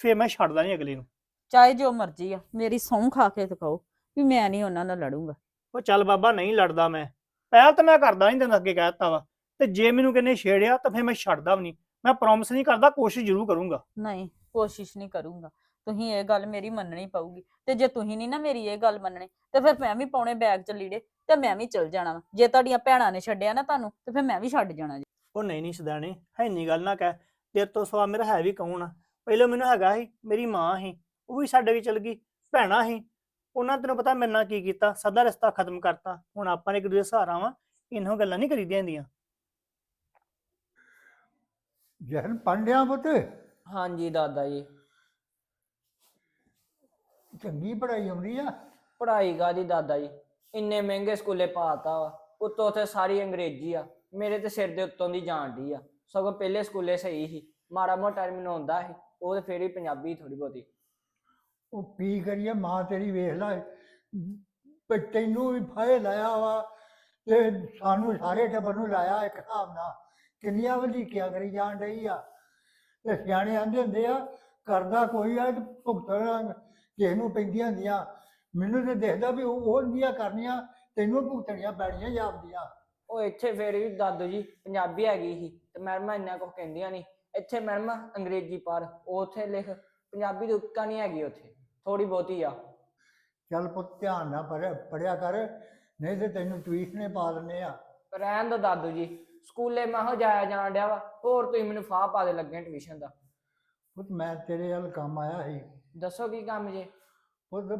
ਫੇਰ ਮੈਂ ਛੱਡਦਾ ਨਹੀਂ ਅਗਲੇ ਨੂੰ। ਚਾਹੇ ਜੋ ਮਰਜ਼ੀ ਆ ਮੇਰੀ ਸਹੁੰ ਖਾ ਕੇ ਦਿਖਾਓ ਵੀ ਮੈਂ ਨਹੀਂ ਉਹਨਾਂ ਨਾਲ ਲੜੂੰਗਾ। ਉਹ ਚੱਲ ਬਾਬਾ ਨਹੀਂ ਲੜਦਾ ਮੈਂ ਪਹਿਲ ਤਾਂ ਮੈਂ ਕਰਦਾ ਨਹੀਂ ਤੈਨੂੰ ਅੱਗੇ ਕਹਿ ਦਿੱਤਾ ਵਾ। ਤੇ ਜੇ ਮੈਨੂੰ ਕਿਨੇ ਛੇੜਿਆ ਤਾਂ ਫੇਰ ਮੈਂ ਛੱਡਦਾ ਵੀ ਨਹੀਂ। ਮੈਂ ਪ੍ਰੋਮਿਸ ਨਹੀਂ ਕਰਦਾ ਕੋਸ਼ਿਸ਼ ਜ਼ਰੂਰ ਕਰੂੰਗਾ। ਨਹੀਂ ਕੋਸ਼ਿਸ਼ ਨਹੀਂ ਕਰੂੰਗਾ। ਤੁਸੀਂ ਇਹ ਗੱਲ ਮੇਰੀ ਮੰਨਣੀ ਪਊਗੀ। ਤੇ ਜੇ ਤੁਸੀਂ ਨਹੀਂ ਨਾ ਮੇਰੀ ਇਹ ਗੱਲ ਮੰਨਣੀ ਤੇ ਫਿਰ ਮੈਂ ਵੀ ਪਾਉਣੇ ਬੈਗ ਚ ਲੀੜੇ ਤੇ ਮੈਂ ਵੀ ਚਲ ਜਾਣਾ ਵਾ। ਜੇ ਤੁਹਾਡੀਆਂ ਭੈਣਾਂ ਨੇ ਛੱਡਿਆ ਨਾ ਤੁਹਾਨੂੰ ਤੇ ਫਿਰ ਮੈਂ ਵੀ ਛੱਡ ਜਾਣਾ ਜੀ। ਉਹ ਨਹੀਂ ਨਹੀਂ ਸਦਾਣੇ ਹੈ ਨਹੀਂ ਗੱਲ ਨਾ ਕਹਿ। ਤੇਰੇ ਤੋਂ ਸਵਾ ਮੇਰਾ ਹੈ ਵੀ ਕੌਣ ਆ? ਪਹਿਲਾਂ ਮੈਨੂੰ ਹੈਗਾ ਸੀ ਮੇਰੀ ਮਾਂ ਸੀ ਉਹ ਵੀ ਸਾਡੇ ਵੀ ਚਲ ਗਈ ਭੈਣਾਂ ਸੀ। ਉਹਨਾਂ ਤੈਨੂੰ ਪਤਾ ਮੇਰੇ ਨਾਲ ਕੀ ਕੀਤਾ ਸਦਾ ਰਿਸ਼ਤਾ ਖਤਮ ਕਰਤਾ। ਹੁਣ ਆਪਾਂ ਨੇ ਇੱਕ ਦੂਜੇ ਦਾ ਸਹਾਰਾ ਵਾਂ ਇਹਨਾਂ ਗੱਲਾਂ ਨਹੀਂ ਕਰੀਦੀਆਂ ਹੁੰਦੀਆਂ। ਜਹਨ ਪੰਡਿਆਂ ਪੁੱਤ? ਹਾਂਜੀ ਦਾਦਾ ਜੀ। ਚੰਗੀ ਪੜ੍ਹਾਈ ਆਉਂਦੀ ਆ? ਪੜ੍ਹਾਈ ਕਾਹਦੀ ਦਾਦਾ ਜੀ? ਇੰਨੇ ਮਹਿੰਗੇ ਸਕੂਲੇ ਪਾਤਾ ਵਾ। ਉੱਤੋਂ ਉੱਥੇ ਸਾਰੀ ਅੰਗਰੇਜ਼ੀ ਆ। ਮੇਰੇ ਤੇ ਸਿਰ ਦੇ ਉੱਤੋਂ ਦੀ ਡਈ ਆ। ਸਗੋਂ ਪਹਿਲੇ ਸਕੂਲੇ ਸਹੀ ਸੀ। ਮਾੜਾ ਮੋਟਾ ਮੈਨੂੰ ਆਉਂਦਾ ਸੀ। ਉਹ ਤੇ ਫੇਰ ਵੀ ਪੰਜਾਬੀ ਥੋੜੀ ਬਹੁਤੀ। ਉਹ ਕੀ ਕਰੀਏ ਮਾਂ ਤੇਰੀ ਵੇਖ ਲੈ। ਤੇ ਤੈਨੂੰ ਵੀ ਫਾਇ ਲਾਇਆ ਵਾ। ਤੇ ਸਾਨੂੰ ਸਾਰੇ ਟੱਬਰ ਨੂੰ ਲਾਇਆ ਇੱਕ ਹਿਸਾਬ ਨਾਲ। ਕਿੰਨੀਆਂ ਵਧੀਕੀਆਂ ਕਰੀ ਜਾਣ ਡਈ ਆ। ਤੇ ਸਿਆਣੇ ਆਂਦੇ ਹੁੰਦੇ ਆ ਕਰਦਾ ਕੋਈ ਆ ਤੇ ਭੁਗਤਣ ਕਿਸੇ ਨੂੰ ਪੈਂਦੀਆਂ ਹੁੰਦੀਆਂ। ਮੈਨੂੰ ਤੇ ਦੇਖਦਾ ਵੀ ਉਹ ਉਹ ਹੁੰਦੀਆਂ ਕਰਨੀਆਂ ਤੈਨੂੰ ਭੁਗਤਣੀਆਂ ਪੈਣੀਆਂ ਜਾਂਦੀਆਂ ਉਹ ਇੱਥੇ ਫੇਰ ਵੀ ਦਾਦੂ ਜੀ ਪੰਜਾਬੀ ਹੈਗੀ ਸੀ ਤੇ ਮੈਡਮਾਂ ਇੰਨਾ ਕੁਝ ਕਹਿੰਦੀਆਂ ਨਹੀਂ ਇੱਥੇ ਮੈਡਮਾਂ ਅੰਗਰੇਜ਼ੀ ਪਰ ਉੱਥੇ ਲਿਖ ਪੰਜਾਬੀ ਦੀ ਉੱਕਾ ਨਹੀਂ ਹੈਗੀ ਉੱਥੇ ਥੋੜੀ ਬਹੁਤੀ ਆ। ਚੱਲ ਪੁੱਤ ਧਿਆਨ ਨਾਲ ਪੜਿਆ ਕਰ ਨਹੀਂ ਤੇ ਤੈਨੂੰ ਟਿਊਸ਼ਨੇ ਪਾ ਦਿੰਦੇ ਆ। ਰਹਿਣ ਦੋ ਦਾਦੂ ਜੀ। ਸਕੂਲੇ ਮੈਂ ਹੋ ਜਾਇਆ ਜਾਣ ਡਿਆ ਵਾ ਹੋਰ ਤੁਸੀਂ ਮੈਨੂੰ ਫਾਹ ਪਾ ਦੇ ਲੱਗੇ ਟਿਊਸ਼ਨ ਦਾ। ਪੁੱਤ ਮੈਂ ਤੇਰੇ ਵੱਲ ਕੰਮ ਆਇਆ ਸੀ। ਦੱਸੋ ਕੀ ਕੰਮ ਜੇ? ਪੁੱਤ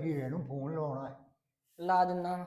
ਹੀਰੇ ਨੂੰ ਫੋਨ ਲਾਉਣਾ ਹੈ ਲਾ ਦਿੰਦਾ ਵਾਂ।